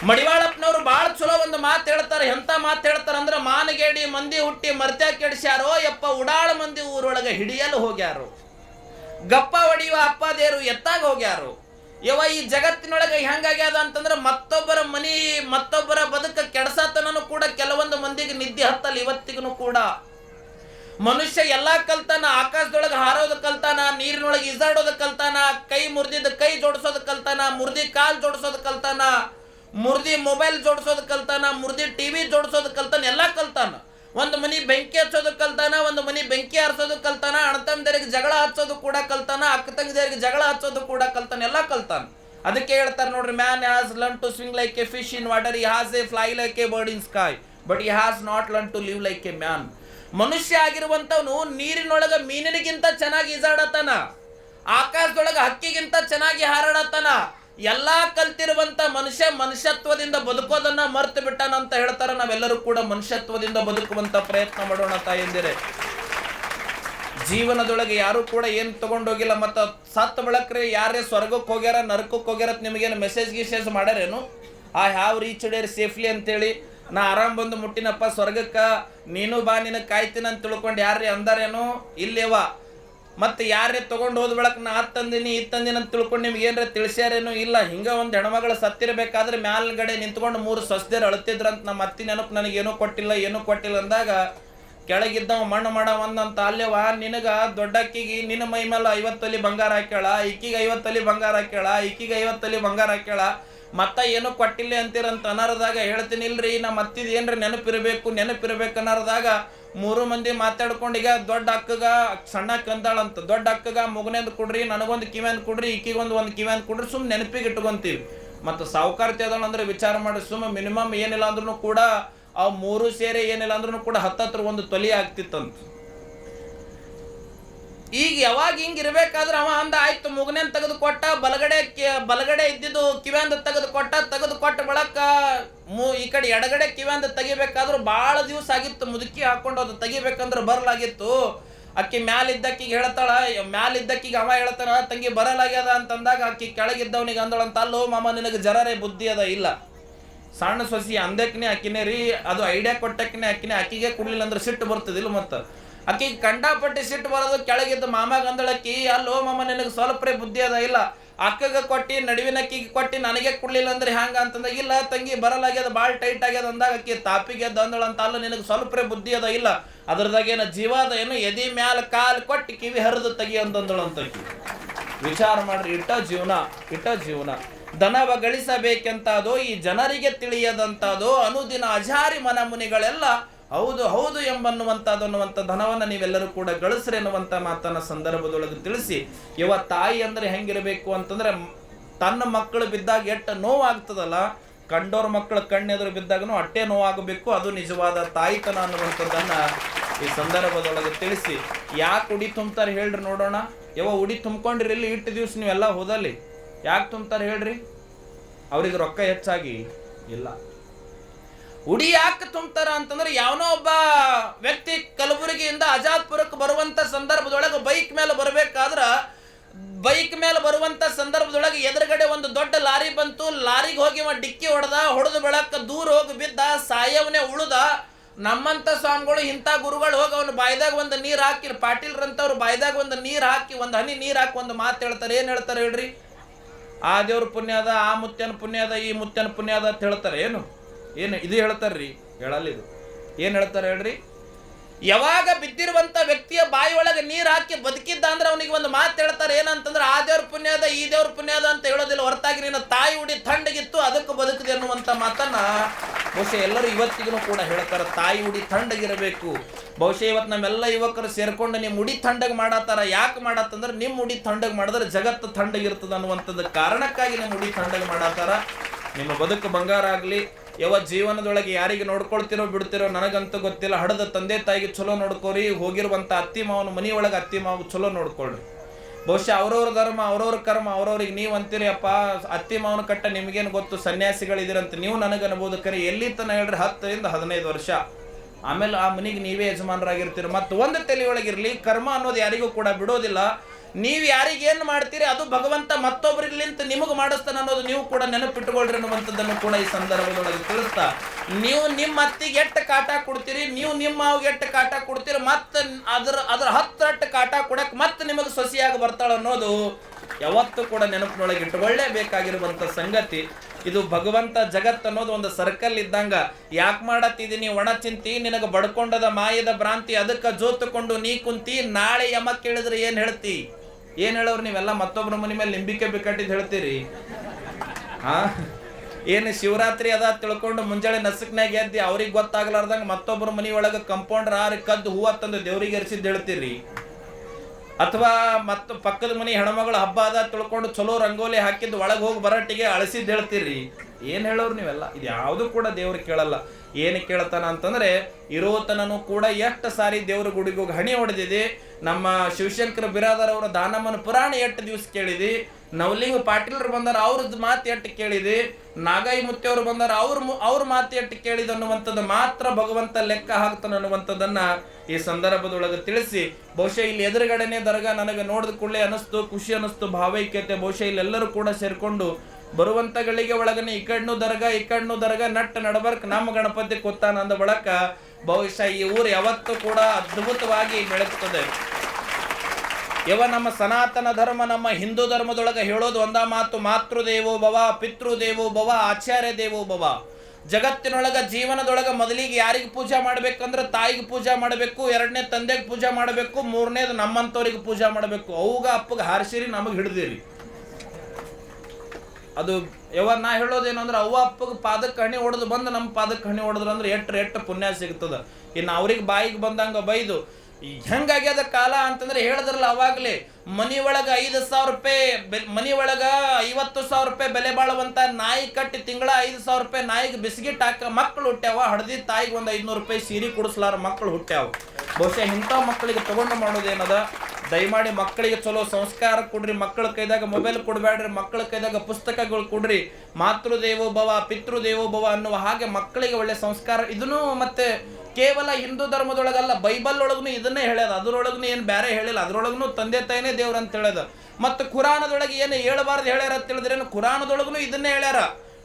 ಮಡಿವಾಳಪ್ಪನವರು ಬಹಳ ಚಲೋ ಒಂದು ಮಾತು ಹೇಳ್ತಾರೆ. ಎಂತ ಮಾತು ಹೇಳ್ತಾರೆ ಅಂದ್ರೆ ಮಾನಗೇಡಿ ಮಂದಿ ಹುಟ್ಟಿ ಮರ್ತ್ಯ ಕೆಡಿಸ್ಯಾರೋ, ಯಪ್ಪ ಉಡಾಳ ಮಂದಿ ಊರೊಳಗೆ ಹಿಡಿಯಲು ಹೋಗ್ಯಾರು. ಗಪ್ಪ ಹೊಡಿಯುವ ಅಪ್ಪದೇರು ಎತ್ತಾಗ ಹೋಗ್ಯಾರು. ಯವ ಈ ಜಗತ್ತಿನೊಳಗೆ ಹೆಂಗಾಗ್ಯದ ಅಂತಂದ್ರೆ ಮತ್ತೊಬ್ಬರ ಮನಿ, ಮತ್ತೊಬ್ಬರ ಬದುಕ ಕೆಡಸತನನು ಕೂಡ ಕೆಲವೊಂದು ಮಂದಿಗೆ ನಿದ್ದೆ ಹತ್ತಲ್ಲ ಇವತ್ತಿಗೂ ಕೂಡ. ಮನುಷ್ಯ ಎಲ್ಲಾ ಕಲ್ತಾನ, ಆಕಾಶದೊಳಗೆ ಹಾರೋದು ಕಲ್ತಾನ, ನೀರಿನೊಳಗೆ ಈಜಾಡೋದು ಕಲ್ತಾನ, ಕೈ ಮುರಿದಿದ್ದ ಕೈ ಜೋಡಿಸೋದು ಕಲ್ತಾನ, ಮುರಿದಿ ಕಾಲು ಜೋಡಿಸೋದು ಕಲ್ತಾನ. ಮುರಿದಿ ಮೊಬೈಲ್ ಜೋಡಿಸೋದು ಕಲ್ತಾನ, ಮುರ್ದಿ ಟಿವಿ ಜೋಡಿಸೋದು ಕಲ್ತಾನ, ಎಲ್ಲ ಕಲ್ತಾನ. ಒಂದು ಮನಿ ಬೆಂಕಿ ಹಚ್ಚೋದು ಕಲ್ತಾನ, ಒಂದು ಮನಿ ಬೆಂಕಿ ಹಾರಿಸೋದು ಕಲ್ತಾನ ಅಣ್ಣತಮ್ಮದರಿಗೆ ಜಗಳ ಹಚ್ಚೋದು ಕೂಡ ಕಲ್ತಾನ, ಅಕ್ಕ ತಂಗಿದರಿಗೆ ಜಗಳ ಹಚ್ಚೋದು ಕೂಡ ಕಲ್ತಾನ, ಎಲ್ಲ ಕಲ್ತಾನ. ಅದಕ್ಕೆ ಹೇಳ್ತಾರೆ ನೋಡ್ರಿ man has learn to swing like a fish in water he has a fly like a bird in sky but he has not learn to live like a man ಮನುಷ್ಯ ಆಗಿರುವಂಥವನು ನೀರಿನೊಳಗ ಮೀನಿನಗಿಂತ ಚೆನ್ನಾಗಿ ಈಜಾಡತಾನ ಆಕಾಶದೊಳಗ ಹಕ್ಕಿಗಿಂತ ಚೆನ್ನಾಗಿ ಹಾರಾಡತಾನ ಎಲ್ಲಾ ಕಲ್ತಿರುವಂತ ಮನುಷ್ಯ ಮನುಷ್ಯತ್ವದಿಂದ ಬದುಕೋದನ್ನ ಮರ್ತು ಬಿಟ್ಟಾನಂತ ಹೇಳ್ತಾರ. ನಾವೆಲ್ಲರೂ ಕೂಡ ಮನುಷ್ಯತ್ವದಿಂದ ಬದುಕುವಂತ ಪ್ರಯತ್ನ ಮಾಡೋಣ ತಾಯಂದಿರೆ. ಜೀವನದೊಳಗೆ ಯಾರು ಕೂಡ ಏನು ತಗೊಂಡೋಗಿಲ್ಲ. ಮತ್ತು ಸತ್ತ ಬಳಕ್ರೆ ಯಾರೇ ಸ್ವರ್ಗಕ್ಕೆ ಹೋಗ್ಯಾರ, ನರಕಕ್ಕೆ ಹೋಗ್ಯಾರ ಅಂತ ನಿಮಗೇನು ಮೆಸೇಜ್ ಗಿಸೇಜ್ ಮಾಡ್ಯಾರೇನು? ಆ ಹ್ಯಾವ್ ರೀಚ್ ಡೇರ್ ಸೇಫ್ಲಿ ಅಂತೇಳಿ ನಾ ಆರಾಮ್ ಬಂದು ಮುಟ್ಟಿನಪ್ಪ, ಸ್ವರ್ಗಕ್ಕೆ ನೀನು ಬಾ, ನಿನಗೆ ಕಾಯ್ತೀನಿ ಅಂತ ತಿಳ್ಕೊಂಡು ಯಾರೇ ಅಂದಾರೇನು? ಇಲ್ಲೇವ? ಮತ್ತೆ ಯಾರೇ ತಗೊಂಡು ಹೋದ ಬಳಕ ನಾ ತಂದಿನಿ, ಇದು ತಂದಿನಿ ಅಂತ ತಿಳ್ಕೊಂಡು ನಿಮ್ಗೆ ಏನ್ರ ತಿಳಿಸ್ಯಾರೇನು ಇಲ್ಲ, ಹಿಂಗ ಒಂದು ಹೆಣ್ಮಗಳು ಸತ್ತಿರಬೇಕಾದ್ರೆ ಮ್ಯಾಲ್ಗಡೆ ನಿಂತ್ಕೊಂಡು ಮೂರು ಸಸ್ದೇರು ಅಳ್ತಿದ್ರಂತ ನಮ್ಮ ಅತ್ತಿ ನೆನಪು ನನಗೇನೂ ಕೊಟ್ಟಿಲ್ಲ, ಏನೂ ಕೊಟ್ಟಿಲ್ಲ ಅಂದಾಗ ಕೆಳಗಿದ್ದವ ಮಣ್ಣು ಮಾಡವ ಅಂದಂತ ಅಲ್ಲೇವ, ನಿನಗ ದೊಡ್ಡಕ್ಕಿಗೆ ನಿನ್ನ ಮೈ ಮೇಲೆ ಐವತ್ತಲ್ಲಿ ಬಂಗಾರ ಹಾಕ್ಯಾಳ ಇಕ್ಕಿಗೆ ಐವತ್ತಲ್ಲಿ ಬಂಗಾರ ಹಾಕ್ಯಾಳ ಇಕ್ಕಿಗೆ ಐವತ್ತಲ್ಲಿ ಬಂಗಾರ ಹಾಕ್ಯಾಳ ಮತ್ತ ಏನೂ ಕೊಟ್ಟಿಲ್ಲ ಅಂತೀರಂತ ಅನಾರದಾಗ ಹೇಳ್ತೀನಿ ಇಲ್ರಿ ನಮ್ಮ ಅತ್ತಿದ ಏನ್ರ ನೆನಪಿರಬೇಕು, ನೆನಪಿರ್ಬೇಕು ಅನ್ನೋದಾಗ ಮೂರು ಮಂದಿ ಮಾತಾಡ್ಕೊಂಡು, ಈಗ ದೊಡ್ಡ ಅಕ್ಕಗ ಸಣ್ಣ ಕಂದಾಳಂತ ದೊಡ್ಡ ಅಕ್ಕಗ ಮುಗನೆಂದು ಕೊಡ್ರಿ, ನನಗೊಂದು ಕಿವ್ಯಾಂದ್ ಕೊಡ್ರಿ, ಈಕಿಗೊಂದು ಒಂದು ಕಿವ್ಯಾಂದ್ ಕೊಡ್ರಿ, ಸುಮ್ ನೆನಪಿಗೆ ಇಟ್ಕೊಂತೀವಿ. ಮತ್ತು ಸಾವುಕಾರ ಅಂದ್ರೆ ವಿಚಾರ ಮಾಡಿ ಸುಮ್ಮ ಮಿನಿಮಮ್ ಏನಿಲ್ಲ ಅಂದ್ರೂ ಕೂಡ ಆ ಮೂರು ಸೇರಿ ಏನಿಲ್ಲ ಅಂದ್ರೂ ಕೂಡ ಹತ್ತತ್ರ ಒಂದು ತೊಲಿ ಆಗ್ತಿತ್ತಂತ. ಈಗ ಯಾವಾಗ ಹಿಂಗೆ ಇರ್ಬೇಕಾದ್ರೆ ಅವ ಅಂದ, ಆಯ್ತು, ಮುಗನೇನ್ ತೆಗೆದು ಕೊಟ್ಟ, ಬಲಗಡೆ ಬಲಗಡೆ ಇದ್ದಿದ್ದು ಕಿವ್ಯಾಂದ ತೆಗೆದು ಕೊಟ್ಟ ತೆಗೆದು ಕೊಟ್ಟ ಬಳಕ ಮು, ಈ ಕಡೆ ಎಡಗಡೆ ಕಿವ್ಯಾಂದ ತೆಗಿಬೇಕಾದ್ರೂ ಭಾಳ ದಿವಸ ಆಗಿತ್ತು, ಮುದುಕಿ ಹಾಕೊಂಡು ಅದು ತೆಗಿಬೇಕಂದ್ರೆ ಬರಲಾಗಿತ್ತು. ಅಕ್ಕಿ ಮ್ಯಾಲಿದ್ದಕ್ಕಿಗೆ ಹೇಳ್ತಾಳ ಮ್ಯಾಲಿದ್ದಕ್ಕಿಗೆ ಅವ ಹೇಳ್ತಾನ, ತಂಗಿ ಬರಲಾಗ್ಯದ ಅಂತಂದಾಗ ಅಕ್ಕಿ ಕೆಳಗಿದ್ದವನಿಗೆ ಅಂದಳಂತ ಅಲ್ಲೋ ಮಾಮ, ನಿನಗೆ ಜರರೆ ಬುದ್ಧಿ ಅದ, ಇಲ್ಲ. ಸಣ್ಣ ಸೊಸಿ ಅಂದಕ್ನೆ ಅಕ್ಕಿನೇ ರೀ, ಅದು ಐಡಿಯಾ ಕೊಟ್ಟಕ್ಕಿನೇ ಅಕ್ಕಿನೇ ಅಕ್ಕಿಗೆ ಕೊಡ್ಲಿಲ್ಲ ಅಂದ್ರೆ ಸಿಟ್ಟು ಬರ್ತದಿಲ್ಲ ಮತ್ತೆ. ಅಕ್ಕಿಗೆ ಕಂಡಾಪಟ್ಟಿ ಸಿಟ್ಟು ಬರೋದು ಕೆಳಗಿದ್ದ ಮಾಮಾಗ ಅಂದಳಕ್ಕಿ ಅಲ್ಲೋ ಮಾಮ, ನಿನಗೆ ಸ್ವಲ್ಪ್ರೆ ಬುದ್ಧಿ ಅದ, ಇಲ್ಲ. ಅಕ್ಕಗೆ ಕೊಟ್ಟಿ, ನಡುವಿನ ಅಕ್ಕಿಗೆ ಕೊಟ್ಟಿ ನನಗೆ ಕೊಡ್ಲಿಲ್ಲ ಅಂದ್ರೆ ಹ್ಯಾಂಗ ಅಂತಂದ, ಇಲ್ಲ ತಂಗಿ ಬರಲಾಗ್ಯದ ಭಾಳ ಟೈಟ್ ಆಗ್ಯದ ಅಂದಾಗ ಅಕ್ಕಿ ತಾಪಿಗೆ ಅಂದಳಂತ ಅಲ್ಲ, ನಿನಗೆ ಸ್ವಲ್ಪರೇ ಬುದ್ಧಿ ಅದ, ಇಲ್ಲ. ಅದ್ರದಾಗ ಏನು ಜೀವ ಅದ ಏನು, ಎದಿ ಮ್ಯಾಲ ಕಾಲು ಕೊಟ್ಟು ಕಿವಿ ಹರಿದು ತೆಗಿ ಅಂತ ವಿಚಾರ ಮಾಡ್ರಿ, ಇಟ್ಟ ಜೀವನ ಇಟ್ಟ ಜೀವನ. ದನವ ಗಳಿಸಬೇಕೆಂತಾದೋ, ಈ ಜನರಿಗೆ ತಿಳಿಯದಂತಾದೋ, ಅನುದಿನ ಅಜಾರಿ ಮನಮುನಿಗಳೆಲ್ಲ ಹೌದು ಹೌದು ಎಂಬನ್ನುವಂಥದ್ದು ಅನ್ನುವಂಥ ಧನವನ್ನ ನೀವೆಲ್ಲರೂ ಕೂಡ ಗಳಿಸ್ರಿ ಎನ್ನುವಂಥ ಮಾತನ್ನ ಸಂದರ್ಭದೊಳಗೆ ತಿಳಿಸಿ. ಇವ ತಾಯಿ ಅಂದ್ರೆ ಹೆಂಗಿರಬೇಕು ಅಂತಂದ್ರೆ ತನ್ನ ಮಕ್ಕಳು ಬಿದ್ದಾಗ ಎಷ್ಟು ನೋವಾಗ್ತದಲ್ಲ, ಕಂಡೋರ್ ಮಕ್ಕಳ ಕಣ್ಣೆದುರು ಬಿದ್ದಾಗನು ಅಟ್ಟೆ ನೋವಾಗಬೇಕು, ಅದು ನಿಜವಾದ ತಾಯಿತನ ಅನ್ನುವಂಥದ್ದನ್ನು ಈ ಸಂದರ್ಭದೊಳಗೆ ತಿಳಿಸಿ. ಯಾಕೆ ಉಡಿ ತುಂಬ್ತಾರೆ ಹೇಳ್ರಿ ನೋಡೋಣ. ಯಾವ ಉಡಿ ತುಂಬ್ಕೊಂಡ್ರಿ, ಇಲ್ಲಿ ಇಟ್ಟು ದಿವ್ಸ ನೀವೆಲ್ಲ ಹೋದಲ್ಲಿ. ಯಾಕೆ ತುಂಬ್ತಾರೆ ಹೇಳ್ರಿ? ಅವ್ರಿಗೆ ರೊಕ್ಕ ಹೆಚ್ಚಾಗಿ ಇಲ್ಲ. ಉಡಿ ಯಾಕೆ ತುಂಬ್ತಾರ ಅಂತಂದ್ರೆ ಯಾವನೋ ಒಬ್ಬ ವ್ಯಕ್ತಿ ಕಲಬುರಗಿಯಿಂದ ಅಜಾದ್ಪುರಕ್ಕೆ ಬರುವಂತ ಸಂದರ್ಭದೊಳಗೆ ಬೈಕ್ ಮೇಲೆ ಬರಬೇಕಾದ್ರ ಬೈಕ್ ಮೇಲೆ ಬರುವಂತ ಸಂದರ್ಭದೊಳಗೆ ಎದುರುಗಡೆ ಒಂದು ದೊಡ್ಡ ಲಾರಿ ಬಂತು. ಲಾರಿಗೆ ಹೋಗಿ ಅವ ಡಿಕ್ಕಿ ಹೊಡೆದ, ಹೊಡೆದು ಬೆಳಕ ದೂರ ಹೋಗಿ ಬಿದ್ದ ಸಾಯವನೇ ಉಳಿದ. ನಮ್ಮಂತ ಸ್ವಾಮಿಗಳು ಇಂಥ ಗುರುಗಳು ಹೋಗಿ ಅವನು ಬಾಯ್ದಾಗ ಒಂದು ನೀರು ಹಾಕಿ, ಪಾಟೀಲ್ರಂತವ್ರು ಬಾಯ್ದಾಗ ಒಂದು ನೀರು ಹಾಕಿ, ಒಂದು ಹನಿ ನೀರು ಹಾಕಿ ಒಂದು ಮಾತು ಹೇಳ್ತಾರೆ. ಏನು ಹೇಳ್ತಾರೆ ಹೇಳ್ರಿ? ಆ ದೇವ್ರ ಪುಣ್ಯ ಅದ ಆ ಮುತ್ಯನ ಪುಣ್ಯ ಅದ ಈ ಮುತ್ಯನ ಪುಣ್ಯ ಅದ ಅಂತ ಹೇಳ್ತಾರೆ. ಏನು? ಏನು ಇದು ಹೇಳ್ತಾರ್ರಿ? ಹೇಳಲ್ಲ ಇದು. ಏನು ಹೇಳ್ತಾರೆ ಹೇಳ್ರಿ? ಯಾವಾಗ ಬಿದ್ದಿರುವಂತ ವ್ಯಕ್ತಿಯ ಬಾಯಿ ಒಳಗೆ ನೀರು ಹಾಕಿ ಬದುಕಿದ್ದ ಅಂದ್ರೆ ಅವನಿಗೆ ಒಂದು ಮಾತು ಹೇಳ್ತಾರೆ, ಏನಂತಂದ್ರೆ, ಆ ದೇವ್ರ ಪುಣ್ಯ ಅದ ಈ ದೇವ್ರ ಪುಣ್ಯದ ಅಂತ ಹೇಳೋದಿಲ್ಲ. ಹೊರತಾಗಿ ನಿನ್ನ ತಾಯಿ ಉಡಿ ಥಂಡಗಿತ್ತು, ಅದಕ್ಕೆ ಬದುಕಿದೆ ಅನ್ನುವಂಥ ಮಾತನ್ನ ಬಹುಶಃ ಎಲ್ಲರೂ ಇವತ್ತಿಗೂ ಕೂಡ ಹೇಳ್ತಾರೆ. ತಾಯಿ ಉಡಿ ಥಂಡಗಿರಬೇಕು. ಬಹುಶಃ ಇವತ್ತು ನಮ್ಮೆಲ್ಲ ಯುವಕರು ಸೇರ್ಕೊಂಡು ನಿಮ್ಮ ಉಡಿ ಥಂಡಗೆ ಮಾಡತ್ತಾರ ಯಾಕೆ ಮಾಡತ್ತಂದ್ರೆ ನಿಮ್ಮ ಉಡಿ ಥಂಡಗೆ ಮಾಡಿದ್ರೆ ಜಗತ್ತು ಥಂಡಗಿರ್ತದ ಅನ್ನುವಂಥದ್ದು ಕಾರಣಕ್ಕಾಗಿ ನಿಮ್ಮ ಉಡಿ ಥಂಡಗ್ ಮಾಡತ್ತಾರ ನಿಮ್ಮ ಬದುಕು ಬಂಗಾರ ಆಗಲಿ ಯಾವ ಜೀವನದೊಳಗೆ ಯಾರಿಗೆ ನೋಡ್ಕೊಳ್ತಿರೋ ಬಿಡ್ತಿರೋ ನನಗಂತೂ ಗೊತ್ತಿಲ್ಲ. ಹಡದ ತಂದೆ ತಾಯಿಗೆ ಚಲೋ ನೋಡ್ಕೋರಿ ಹೋಗಿರುವಂಥ ಅತ್ತಿ ಮಾವನ ಮನೆಯೊಳಗೆ ಅತ್ತಿ ಮಾವು ಚಲೋ ನೋಡ್ಕೊಳ್ರಿ. ಬಹುಶಃ ಅವ್ರವ್ರ ಧರ್ಮ, ಅವ್ರವ್ರ ಕರ್ಮ, ಅವ್ರವ್ರಿಗೆ ನೀವು ಅಂತೀರಿ, ಅಪ್ಪ, ಅತ್ತಿ ಮಾವನ ಕಟ್ಟ ನಿಮ್ಗೇನು ಗೊತ್ತು? ಸನ್ಯಾಸಿಗಳಿದಿರಂತ ನೀವು ನನಗೆ ಅನ್ಬೋದು ಕರೆ. ಎಲ್ಲಿ ತನ ಹೇಳ್ರಿ, ಹತ್ತರಿಂದ ಹದಿನೈದು ವರ್ಷ. ಆಮೇಲೆ ಆ ಮನೆಗೆ ನೀವೇ ಯಜಮಾನರಾಗಿರ್ತೀರಿ. ಮತ್ತು ಒಂದು ತಲೆಯೊಳಗಿರ್ಲಿ ಕರ್ಮ ಅನ್ನೋದು ಯಾರಿಗೂ ಕೂಡ ಬಿಡೋದಿಲ್ಲ. ನೀವು ಯಾರಿಗೇನು ಮಾಡ್ತೀರಿ, ಅದು ಭಗವಂತ ಮತ್ತೊಬ್ಬರಿಲಿಂತ ನಿಮಗೆ ಮಾಡಿಸ್ತಾನೆ ಅನ್ನೋದು ನೀವು ಕೂಡ ನೆನಪಿಟ್ಟುಕೊಳ್ರಿ ಅನ್ನುವಂಥದ್ದನ್ನು ಕೂಡ ಈ ಸಂದರ್ಭದೊಳಗೆ ತಿಳಿಸ್ತಾ. ನೀವು ನಿಮ್ಮ ಅತ್ತಿಗೆ ಎಷ್ಟು ಕಾಟ ಕೊಡ್ತೀರಿ, ನೀವು ನಿಮ್ಮ ಅವ್ಗೆ ಎಷ್ಟು ಕಾಟ ಕೊಡ್ತೀರಿ, ಮತ್ತೆ ಅದ್ರ ಅದ್ರ ಹತ್ತರಟ್ಟು ಕಾಟ ಕೊಡಕ್ಕೆ ಮತ್ತೆ ನಿಮಗೆ ಸೊಸೆಯಾಗಿ ಬರ್ತಾಳೆ ಅನ್ನೋದು ಯಾವತ್ತೂ ಕೂಡ ನೆನಪಿನೊಳಗೆ ಇಟ್ಟುಕೊಳ್ಳೇಬೇಕಾಗಿರುವಂಥ ಸಂಗತಿ. ಇದು ಭಗವಂತ ಜಗತ್ ಅನ್ನೋದು ಒಂದು ಸರ್ಕಲ್ ಇದ್ದಂಗ. ಯಾಕೆ ಮಾಡತ್ತಿದೀನಿ? ಒಣ ಚಿಂತಿ, ನಿನಗೆ ಬಡ್ಕೊಂಡದ ಮಾಯದ ಭ್ರಾಂತಿ, ಅದಕ್ಕೆ ಜೋತುಕೊಂಡು ನೀ ಕುಂತಿ, ನಾಳೆ ಯಮ ಕೇಳಿದ್ರೆ ಏನ್ ಹೇಳ್ತಿ? ಏನ್ ಹೇಳೋರು ನೀವೆಲ್ಲ ಮತ್ತೊಬ್ಬರ ಮನೆ ಮೇಲೆ ನಿಂಬಿಕೆ ಬಿಕ್ಕಟ್ಟಿದ್ ಹೇಳ್ತೀರಿ? ಆ? ಏನು ಶಿವರಾತ್ರಿ ಅದ ತಿಳ್ಕೊಂಡು ಮುಂಜಾನೆ ನಸಕ್ನಾಗ ಎದ್ದಿ, ಅವ್ರಿಗೆ ಗೊತ್ತಾಗ್ಲಾರ್ದಂಗ ಮತ್ತೊಬ್ಬರ ಮನಿ ಒಳಗೆ ಕಂಪೌಂಡರ್ ಆರಿ ಕದ್ದು ಹೂವ ತಂದು ದೇವ್ರಿಗೆ ಎರಿಸಿದ್ದು ಹೇಳ್ತೀರಿ? ಅಥವಾ ಮತ್ತು ಪಕ್ಕದ ಮನೆ ಹೆಣ್ಮಗಳು ಹಬ್ಬ ಅದ ತಿಳ್ಕೊಂಡು ಚಲೋ ರಂಗೋಲಿ ಹಾಕಿದ್ದು ಒಳಗೆ ಹೋಗಿ ಬರಟ್ಟಿಗೆ ಅಳಿಸಿದ್ದು ಹೇಳ್ತೀರಿ. ಏನು ಹೇಳೋರು ನೀವೆಲ್ಲ? ಇದು ಯಾವುದು ಕೂಡ ದೇವ್ರು ಕೇಳಲ್ಲ. ಏನು ಕೇಳ್ತಾನ ಅಂತಂದ್ರೆ, ಇರೋತನನು ಕೂಡ ಎಷ್ಟು ಸಾರಿ ದೇವ್ರ ಗುಡಿಗೆ ಹಣಿ ಹೊಡೆದಿದೆ. ನಮ್ಮ ಶಿವಶಂಕರ ಬಿರಾದರ್ ಅವರ ದಾನಮ್ಮನ ಪುರಾಣ ಎಷ್ಟು ದಿವಸ ಕೇಳಿದಿ? ನವಲಿಂಗ ಪಾಟೀಲ್ರು ಬಂದಾರ ಅವ್ರದ್ದು ಮಾತು ಎಟ್ಟು ಕೇಳಿದಿ? ನಾಗಾಯಿ ಮುತ್ತೆಯವರು ಬಂದಾರ, ಅವ್ರ ಅವ್ರ ಮಾತು ಎಟ್ಟು ಕೇಳಿದ ಅನ್ನುವಂಥದ್ದು ಮಾತ್ರ ಭಗವಂತ ಲೆಕ್ಕ ಹಾಕ್ತಾನ ಅನ್ನುವಂಥದ್ದನ್ನ ಈ ಸಂದರ್ಭದೊಳಗೆ ತಿಳಿಸಿ. ಬಹುಶಃ ಇಲ್ಲಿ ಎದುರುಗಡೆನೆ ದರ್ಗಾ ನನಗೆ ನೋಡಿದ ಕೂಡಲೇ ಅನಿಸ್ತು, ಖುಷಿ ಅನಿಸ್ತು, ಭಾವೈಕ್ಯತೆ, ಬಹುಶಃ ಇಲ್ಲೆಲ್ಲರೂ ಕೂಡ ಸೇರ್ಕೊಂಡು ಬರುವಂತ ಗಳಿಗೆ ಒಳಗನೆ ಈ ಕಣ್ಣು ದರ್ಗಾ, ಈ ಕಣ್ಣು ದರ್ಗಾ ನಟ್ ನಡಬರ್ಕ್ ನಮ್ಮ ಗಣಪತಿ ಕೊತ್ತಾನ ಅಂದ ಬಳಕ ಬಹುಶಃ ಈ ಊರು ಯಾವತ್ತೂ ಕೂಡ ಅದ್ಭುತವಾಗಿ ಬೆಳೆಯುತ್ತದೆ ಯವ ನಮ್ಮ ಸನಾತನ ಧರ್ಮ, ನಮ್ಮ ಹಿಂದೂ ಧರ್ಮದೊಳಗೆ ಹೇಳೋದು ಒಂದ ಮಾತು, ಮಾತೃದೇವೋ ಭವ, ಪಿತೃದೇವೋ ಭವ, ಆಚಾರ್ಯ ದೇವೋ ಭವ. ಜಗತ್ತಿನೊಳಗ ಜೀವನದೊಳಗ ಮೊದಲಿಗೆ ಯಾರಿಗೆ ಪೂಜೆ ಮಾಡ್ಬೇಕಂದ್ರೆ ತಾಯಿಗೆ ಪೂಜೆ ಮಾಡಬೇಕು, ಎರಡನೇ ತಂದೆಗೆ ಪೂಜೆ ಮಾಡಬೇಕು, ಮೂರನೇದು ನಮ್ಮಂತವ್ರಿಗೆ ಪೂಜೆ ಮಾಡಬೇಕು. ಅವುಗ ಅಪ್ಪಗೆ ಹಾರಿಸಿರಿ, ನಮಗೆ ಹಿಡ್ದಿರಿ. ಅದು ಯಾವ ನಾ ಹೇಳೋದೇನು ಅಂದ್ರೆ ಅವ್ವ ಅಪ್ಪಗೆ ಪಾದಕ್ಕೆ ಹಣಿ ಹೊಡೆದು ಬಂದು ನಮ್ಮ ಪಾದಕ್ಕೆ ಹಣಿ ಹೊಡೆದ್ರು ಅಂದ್ರೆ ಎಟ್ಟು ಎಟ್ಟು ಪುಣ್ಯ ಸಿಗ್ತದ. ಇನ್ನು ಅವ್ರಿಗೆ ಬಾಯಿಗೆ ಬಂದಂಗ ಬೈದು ಹೆಂಗಾಗ್ಯದ ಕಾಲ ಅಂತಂದ್ರೆ ಹೇಳಿದ್ರಲ್ಲ ಅವಾಗಲೇ, ಮನಿ ಒಳಗೆ ಐದು ಸಾವಿರ ರೂಪಾಯಿ ಮನಿ ಒಳಗೆ ಐವತ್ತು ಸಾವಿರ ರೂಪಾಯಿ ಬೆಲೆ ಬಾಳುವಂತ ನಾಯಿ ಕಟ್ಟಿ ತಿಂಗಳ ಐದು ಸಾವಿರ ರೂಪಾಯಿ ನಾಯಿಗೆ ಬಿಸ್ಕಿಟ್ ಹಾಕ ಮಕ್ಕಳು ಹುಟ್ಟ್ಯಾವ, ಹಡ್ದಿ ತಾಯಿಗೆ ಒಂದು ಐದುನೂರು ರೂಪಾಯಿ ಸೀರೆ ಕುಡಿಸ್ಲಾರ ಮಕ್ಕಳು ಹುಟ್ಟ್ಯಾವ. ಬಹುಶಃ ಇಂಥ ಮಕ್ಕಳಿಗೆ ತಗೊಂಡು ಮಾಡೋದೇನದ? ದಯಮಾಡಿ ಮಕ್ಕಳಿಗೆ ಚಲೋ ಸಂಸ್ಕಾರ ಕೊಡ್ರಿ, ಮಕ್ಕಳ ಕೈದಾಗ ಮೊಬೈಲ್ ಕೊಡಬೇಡ್ರಿ, ಮಕ್ಕಳ ಕೈದಾಗ ಪುಸ್ತಕಗಳು ಕೊಡ್ರಿ. ಮಾತೃ ದೇವೋಭವ ಪಿತೃ ದೇವೋಭವ ಅನ್ನುವ ಹಾಗೆ ಮಕ್ಕಳಿಗೆ ಒಳ್ಳೆ ಸಂಸ್ಕಾರ. ಇದನ್ನು ಮತ್ತೆ ಕೇವಲ ಹಿಂದೂ ಧರ್ಮದೊಳಗಲ್ಲ, ಬೈಬಲ್ ಒಳಗೂ ಇದನ್ನೇ ಹೇಳ್ಯದ. ಅದರೊಳಗೂ ಏನು ಬೇರೆ ಹೇಳಿಲ್ಲ. ಅದರೊಳಗೂ ತಂದೆ ತಾಯಿನೇ ದೇವ್ರ ಅಂತ ಹೇಳ್ಯದ. ಮತ್ತು ಕುರಾನದೊಳಗೆ ಏನು ಹೇಳಬಾರ್ದು ಹೇಳ್ಯಾರ ಅಂತ ಹೇಳಿದ್ರೇನು ಕುರಾನದೊಳಗೂ ಇದನ್ನೇ ಹೇಳ್ಯಾರ.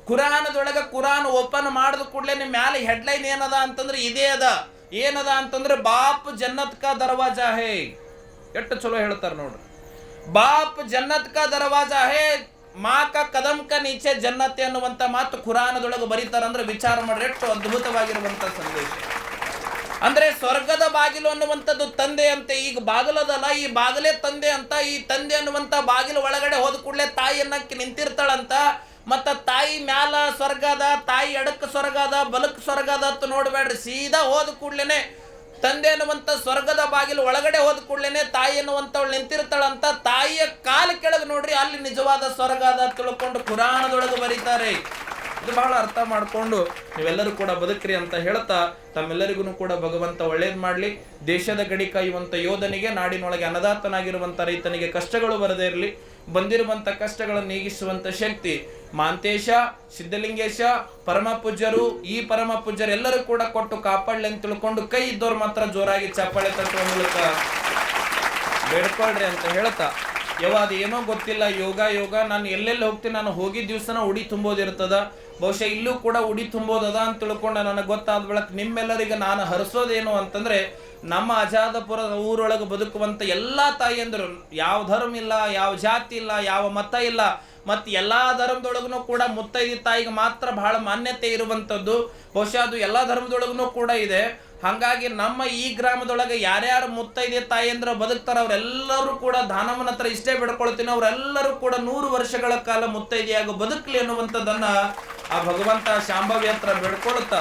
ಕುರಾನದೊಳಗೆ ಕುರಾನ್ ಓಪನ್ ಮಾಡಿದ ಕೂಡಲೇ ನಿಮ್ಮ ಮ್ಯಾಲೆ ಹೆಡ್ಲೈನ್ ಏನದ ಅಂತಂದ್ರೆ ಇದೇ ಅದ. ಏನದ ಅಂತಂದ್ರೆ, ಬಾಪ್ ಜನ್ನತ್ ಕಾ ದರ್ವಾಜಾ ಹೇ. ಎಷ್ಟು ಚಲೋ ಹೇಳ್ತಾರೆ ನೋಡ್ರಿ. ಬಾಪ್ ಜನ್ನತ್ ಕಾ ದರ್ವಾಜಾ ಹೇ, ಮಾಕ ಕದಂ ಕ ನೀಚೆ ಜನ್ನತ್ ಅನ್ನುವಂತ ಮಾತು ಖುರಾನದೊಳಗೆ ಬರೀತಾರ ಅಂದ್ರೆ ವಿಚಾರ ಮಾಡ್ರಿ, ಎಷ್ಟು ಅದ್ಭುತವಾಗಿರುವಂತ ಸಂದೇಶ. ಅಂದ್ರೆ ಸ್ವರ್ಗದ ಬಾಗಿಲು ಅನ್ನುವಂಥದ್ದು ತಂದೆ ಅಂತೆ, ಈಗ ಬಾಗಿಲದಲ್ಲ, ಈ ಬಾಗಿಲೇ ತಂದೆ ಅಂತ, ಈ ತಂದೆ ಅನ್ನುವಂತ ಬಾಗಿಲು ಒಳಗಡೆ ಹೋದ ಕೂಡಲೇ ತಾಯಿಯನ್ನಕ್ಕೆ ನಿಂತಿರ್ತಾಳಂತ, ಮತ್ತ ತಾಯಿ ಮ್ಯಾಲ ಸ್ವರ್ಗದ, ತಾಯಿ ಎಡಕ್ ಸ್ವರ್ಗದ, ಬಲಕ್ಕೆ ಬಲಕ್ ಸ್ವರ್ಗ ಅಂತ ನೋಡ್ಬೇಡ್ರಿ ಸೀದಾ ಹೋದ ಕೂಡ್ಲೇನೆ ತಂದೆ ಅನ್ನುವಂತ ಸ್ವರ್ಗದ ಬಾಗಿಲು ಒಳಗಡೆ ಹೋದ ಕೂಡಲೇ ತಾಯಿ ಅನ್ನುವಂಥವಳು ನಿಂತಿರ್ತಾಳಂತ ತಾಯಿಯ ಕಾಲ ಕೆಳಗೆ ನೋಡ್ರಿ ಅಲ್ಲಿ ನಿಜವಾದ ಸ್ವರ್ಗ ಅದ ತಿಳ್ಕೊಂಡು ಪುರಾಣದೊಳಗೆ ಬರೀತಾರೆ. ಇದು ಬಹಳ ಅರ್ಥ ಮಾಡಿಕೊಂಡು ನೀವೆಲ್ಲರೂ ಕೂಡ ಬದುಕ್ರಿ ಅಂತ ಹೇಳ್ತಾ ತಮ್ಮೆಲ್ಲರಿಗೂ ಕೂಡ ಭಗವಂತ ಒಳ್ಳೇದು ಮಾಡಲಿ. ದೇಶದ ಗಡಿ ಕಾಯುವಂಥ ಯೋಧನಿಗೆ, ನಾಡಿನೊಳಗೆ ಅನದಾತನಾಗಿರುವಂಥ ರೈತನಿಗೆ ಕಷ್ಟಗಳು ಬರದೇ ಇರಲಿ. ಬಂದಿರುವಂಥ ಕಷ್ಟಗಳನ್ನು ನೀಗಿಸುವಂಥ ಶಕ್ತಿ. ಮಾಂತೇಶ, ಸಿದ್ಧಲಿಂಗೇಶ ಪರಮ ಪೂಜ್ಯರು ಈ ಪರಮ ಪೂಜ್ಯರು ಎಲ್ಲರೂ ಕೂಡ ಕೊಟ್ಟು ಕಾಪಾಡ್ಲಿ ಅಂತ ತಿಳ್ಕೊಂಡು ಕೈ ಇದ್ದವ್ರು ಮಾತ್ರ ಜೋರಾಗಿ ಚಪ್ಪಾಳೆ ತಟ್ಟುವ ಮೂಲಕ ಬೇಡ್ಕೊಳ್ರಿ ಅಂತ ಹೇಳ್ತಾ. ಯಾವ ಏನೋ ಗೊತ್ತಿಲ್ಲ, ಯೋಗ ಯೋಗ, ನಾನು ಎಲ್ಲೆಲ್ಲಿ ಹೋಗ್ತೀನಿ, ನಾನು ಹೋಗಿದ್ದ ದಿವಸನ ಉಡಿ ತುಂಬೋದಿರ್ತದ. ಬಹುಶಃ ಇಲ್ಲೂ ಕೂಡ ಉಡಿ ತುಂಬೋದದ ಅಂತ ತಿಳ್ಕೊಂಡು ನನಗೆ ಗೊತ್ತಾದ ಬಳಕ ನಿಮ್ಮೆಲ್ಲರಿಗೆ ನಾನು ಹರಿಸೋದೇನು ಅಂತಂದ್ರೆ, ನಮ್ಮ ಅಜಾದಪುರದ ಊರೊಳಗೆ ಬದುಕುವಂತ ಎಲ್ಲ ತಾಯಿಯಂದರು, ಯಾವ ಧರ್ಮ ಇಲ್ಲ, ಯಾವ ಜಾತಿ ಇಲ್ಲ, ಯಾವ ಮತ ಇಲ್ಲ ಮತ್ತು ಎಲ್ಲಾ ಧರ್ಮದೊಳಗೂ ಕೂಡ ಮುತ್ತೈದಿ ತಾಯಿಗೆ ಮಾತ್ರ ಬಹಳ ಮಾನ್ಯತೆ ಇರುವಂಥದ್ದು. ಬಹುಶಃ ಅದು ಎಲ್ಲಾ ಧರ್ಮದೊಳಗೂ ಕೂಡ ಇದೆ. ಹಾಗಾಗಿ ನಮ್ಮ ಈ ಗ್ರಾಮದೊಳಗೆ ಯಾರ್ಯಾರು ಮುತ್ತೈದೆ ತಾಯಿಯಂದ್ರ ಬದುಕ್ತಾರೆ, ಅವರೆಲ್ಲರೂ ಕೂಡ ದಾನಮ್ಮನ ಹತ್ರ ಇಷ್ಟೇ ಬಿಡ್ಕೊಳ್ತೀನಿ, ಅವರೆಲ್ಲರೂ ಕೂಡ ನೂರು ವರ್ಷಗಳ ಕಾಲ ಮುತ್ತೈದೆಯಾಗಿ ಬದುಕಲಿ ಅನ್ನುವಂಥದ್ದನ್ನ ಆ ಭಗವಂತ ಶಾಂಭವಿ ಹತ್ರ ಬೇಡ್ಕೊಳುತ್ತ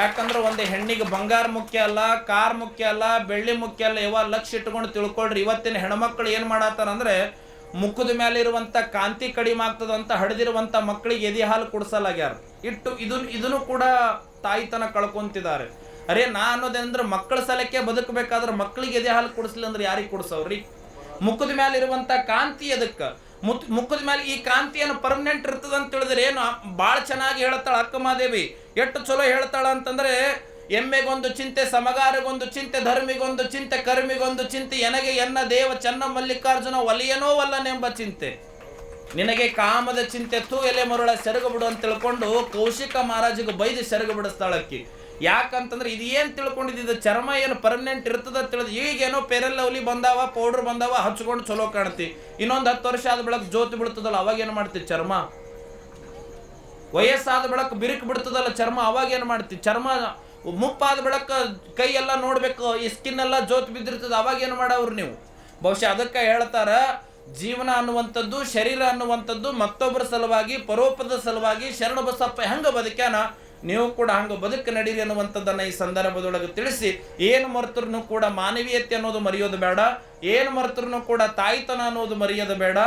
ಯಾಕಂದ್ರೆ ಒಂದು ಹೆಣ್ಣಿಗೆ ಬಂಗಾರ ಮುಖ್ಯ ಅಲ್ಲ, ಕಾರ್ ಮುಖ್ಯ ಅಲ್ಲ, ಬೆಳ್ಳಿ ಮುಖ್ಯ ಅಲ್ಲ ಯಾವ ಲಕ್ಷ ಇಟ್ಕೊಂಡು ತಿಳ್ಕೊಳ್ರಿ, ಇವತ್ತಿನ ಹೆಣ್ಮಕ್ಳು ಏನು ಮಾಡತ್ತಾರ ಅಂದ್ರೆ ಮುಖದ ಮೇಲೆ ಇರುವಂತ ಕಾಂತಿ ಕಡಿಮೆ ಆಗ್ತದಂತ ಹಡೆದಿರುವಂತ ಮಕ್ಕಳಿಗೆ ಎದೆ ಹಾಲು ಕುಡಿಸಲಾಗ್ಯಾರ. ಇಟ್ಟು ಇದನ್ ಇದನ್ನು ಕೂಡ ತಾಯಿತನ ಕಳ್ಕೊಂತಿದ್ದಾರೆ. ಅರೆ ನಾ ಅನ್ನೋದೇನಂದ್ರೆ ಮಕ್ಕಳ ಸಲಕ್ಕೆ ಬದುಕಬೇಕಾದ್ರೆ ಮಕ್ಕಳಿಗೆ ಎದೆ ಹಾಲು ಕುಡಿಸ್ಲಿ ಅಂದ್ರೆ ಯಾರಿಗೆ ಕುಡಿಸವ್ರಿ? ಮುಖದ ಮೇಲೆ ಇರುವಂತ ಕಾಂತಿ ಅದಕ್ಕೆ ಮುತ್ ಮುಖದ ಮೇಲೆ ಈ ಕಾಂತಿಯನ್ನು ಪರ್ಮನೆಂಟ್ ಇರ್ತದಂತ ತಿಳಿದ್ರೆ ಏನು ಭಾಳ ಚೆನ್ನಾಗಿ ಹೇಳ್ತಾಳೆ ಅಕ್ಕಮಾದೇವಿ ಎಷ್ಟು ಚಲೋ ಹೇಳ್ತಾಳ ಅಂತಂದ್ರೆ ಎಮ್ಮೆಗೊಂದು ಚಿಂತೆ, ಸಮಗಾರಗೊಂದು ಚಿಂತೆ, ಧರ್ಮಿಗೊಂದು ಚಿಂತೆ, ಕರ್ಮಿಗೊಂದು ಚಿಂತೆ, ಎನಗೆ ಎನ್ನ ದೇವ ಚನ್ನ ಮಲ್ಲಿಕಾರ್ಜುನ ಒಲಿಯನೋ ಒಲ್ಲನೆಂಬ ಚಿಂತೆ. ನಿನಗೆ ಕಾಮದ ಚಿಂತೆ ತೂ ಎಲೆ ಮರುಳ ಸೆರಗು ಬಿಡು ಅಂತ ತಿಳ್ಕೊಂಡು ಕೌಶಿಕ ಮಹಾರಾಜಿಗೆ ಬೈದು ಸೆರಗು ಬಿಡಿಸ್ತಾಳಕ್ಕಿ ಯಾಕಂತಂದ್ರೆ ಇದು ಏನು ತಿಳ್ಕೊಂಡಿದ್ದು? ಚರ್ಮ ಏನು ಪರ್ಮನೆಂಟ್ ಇರ್ತದ ತಿಳಿದು ಈಗೇನೋ ಪೆರೆಲ್ಲ ಲವ್ಲಿ ಬಂದಾವ ಪೌಡರ್ ಬಂದಾವ, ಹಚ್ಕೊಂಡು ಚಲೋ ಕಾಣ್ತಿ. ಇನ್ನೊಂದು ಹತ್ತು ವರ್ಷ ಆದ ಬೆಳಕ್ ಬಿಡ್ತದಲ್ಲ ಅವಾಗ ಏನು ಮಾಡ್ತಿ ಚರ್ಮ? ವಯಸ್ಸಾದ ಬೆಳಕು ಬಿರುಕು ಬಿಡ್ತದಲ್ಲ ಚರ್ಮ, ಅವಾಗ ಏನು ಮಾಡ್ತಿ? ಚರ್ಮ ಮುಪ್ಪಾದ ಬೆಳಕ ಕೈ ಎಲ್ಲ ನೋಡ್ಬೇಕು, ಈ ಸ್ಕಿನ್ ಎಲ್ಲ ಜೋತ್ ಬಿದ್ದಿರ್ತದ, ಅವಾಗ ಏನು ಮಾಡವ್ರು ನೀವು? ಬಹುಶಃ ಅದಕ್ಕೆ ಹೇಳ್ತಾರ, ಜೀವನ ಅನ್ನುವಂಥದ್ದು, ಶರೀರ ಅನ್ನುವಂಥದ್ದು ಮತ್ತೊಬ್ಬರ ಸಲುವಾಗಿ, ಪರೋಪದ ಸಲುವಾಗಿ ಶರಣ ಬಸಪ್ಪ ಹೆಂಗ ಬದುಕ್ಯಾನ? ನೀವು ಕೂಡ ಹಂಗೆ ಬದುಕು ನಡೀರಿ ಅನ್ನುವಂಥದ್ದನ್ನು ಈ ಸಂದರ್ಭದೊಳಗೆ ತಿಳಿಸಿ, ಏನು ಮರ್ತರೂ ಕೂಡ ಮಾನವೀಯತೆ ಅನ್ನೋದು ಮರೆಯೋದು ಬೇಡ, ಏನು ಮರ್ತರೂ ಕೂಡ ತಾಯ್ತನ ಅನ್ನೋದು ಮರೆಯೋದು ಬೇಡ,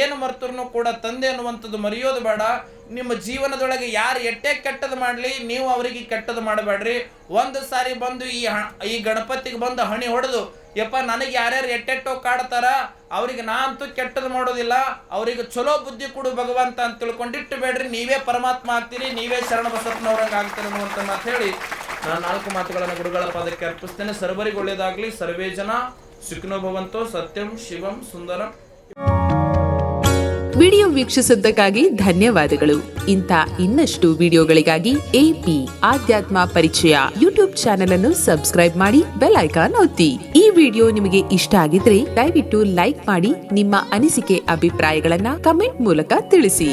ಏನು ಮರ್ತರೂ ಕೂಡ ತಂದೆ ಅನ್ನುವಂಥದ್ದು ಮರೆಯೋದು ಬೇಡ, ನಿಮ್ಮ ಜೀವನದೊಳಗೆ ಯಾರು ಎಟ್ಟೆ ಕೆಟ್ಟದ್ದು ಮಾಡಲಿ, ನೀವು ಅವರಿಗೆ ಕೆಟ್ಟದ್ದು ಮಾಡಬೇಡ್ರಿ. ಒಂದು ಸಾರಿ ಬಂದು ಈ ಈ ಗಣಪತಿಗೆ ಬಂದು ಹಣಿ ಹೊಡೆದು ಯಪ್ಪ, ನನಗೆ ಯಾರ್ಯಾರು ಎಟ್ಟೆಟ್ಟೋ ಕಾಡ್ತಾರ, ಅವ್ರಿಗೆ ನಾ ಅಂತೂ ಕೆಟ್ಟದ್ದು ಮಾಡೋದಿಲ್ಲ, ಅವ್ರಿಗೆ ಚಲೋ ಬುದ್ಧಿ ಕೊಡು ಭಗವಂತ ಅಂತ ತಿಳ್ಕೊಂಡಿಟ್ಟು ಬೇಡ್ರಿ, ನೀವೇ ಪರಮಾತ್ಮ ಆಗ್ತೀರಿ, ನೀವೇ ಶರಣ ಬಸಪ್ಪನವ್ರಂಗೆ ಆಗ್ತೀರಿ ಅನ್ನುವಂಥ ಮಾತು ಹೇಳಿ ನಾನು ನಾಲ್ಕು ಮಾತುಗಳನ್ನು ಗುರುಗಳ ಪಾದಕ್ಕೆ ಅರ್ಪಿಸ್ತೇನೆ. ಸರ್ವರಿಗೆ ಒಳ್ಳೆಯದಾಗಲಿ ಸರ್ವೇ ಜನ, ಸುಖಿನೋ ಭವಂತೋ, ಸತ್ಯಂ ಶಿವಂ ಸುಂದರಂ. ವಿಡಿಯೋ ವೀಕ್ಷಿಸಿದ್ದಕ್ಕಾಗಿ ಧನ್ಯವಾದಗಳು. ಇಂಥ ಇನ್ನಷ್ಟು ವಿಡಿಯೋಗಳಿಗಾಗಿ AP Adhyatma Parichaya YouTube channel ಅನ್ನು ಸಬ್ಸ್ಕ್ರೈಬ್ ಮಾಡಿ, ಬೆಲ್ ಐಕಾನ್ ಒತ್ತಿ. ಈ ವಿಡಿಯೋ ನಿಮಗೆ ಇಷ್ಟ ಆಗಿದ್ರೆ ದಯವಿಟ್ಟು ಲೈಕ್ ಮಾಡಿ, ನಿಮ್ಮ ಅನಿಸಿಕೆ, ಅಭಿಪ್ರಾಯಗಳನ್ನ ಕಮೆಂಟ್ ಮೂಲಕ ತಿಳಿಸಿ.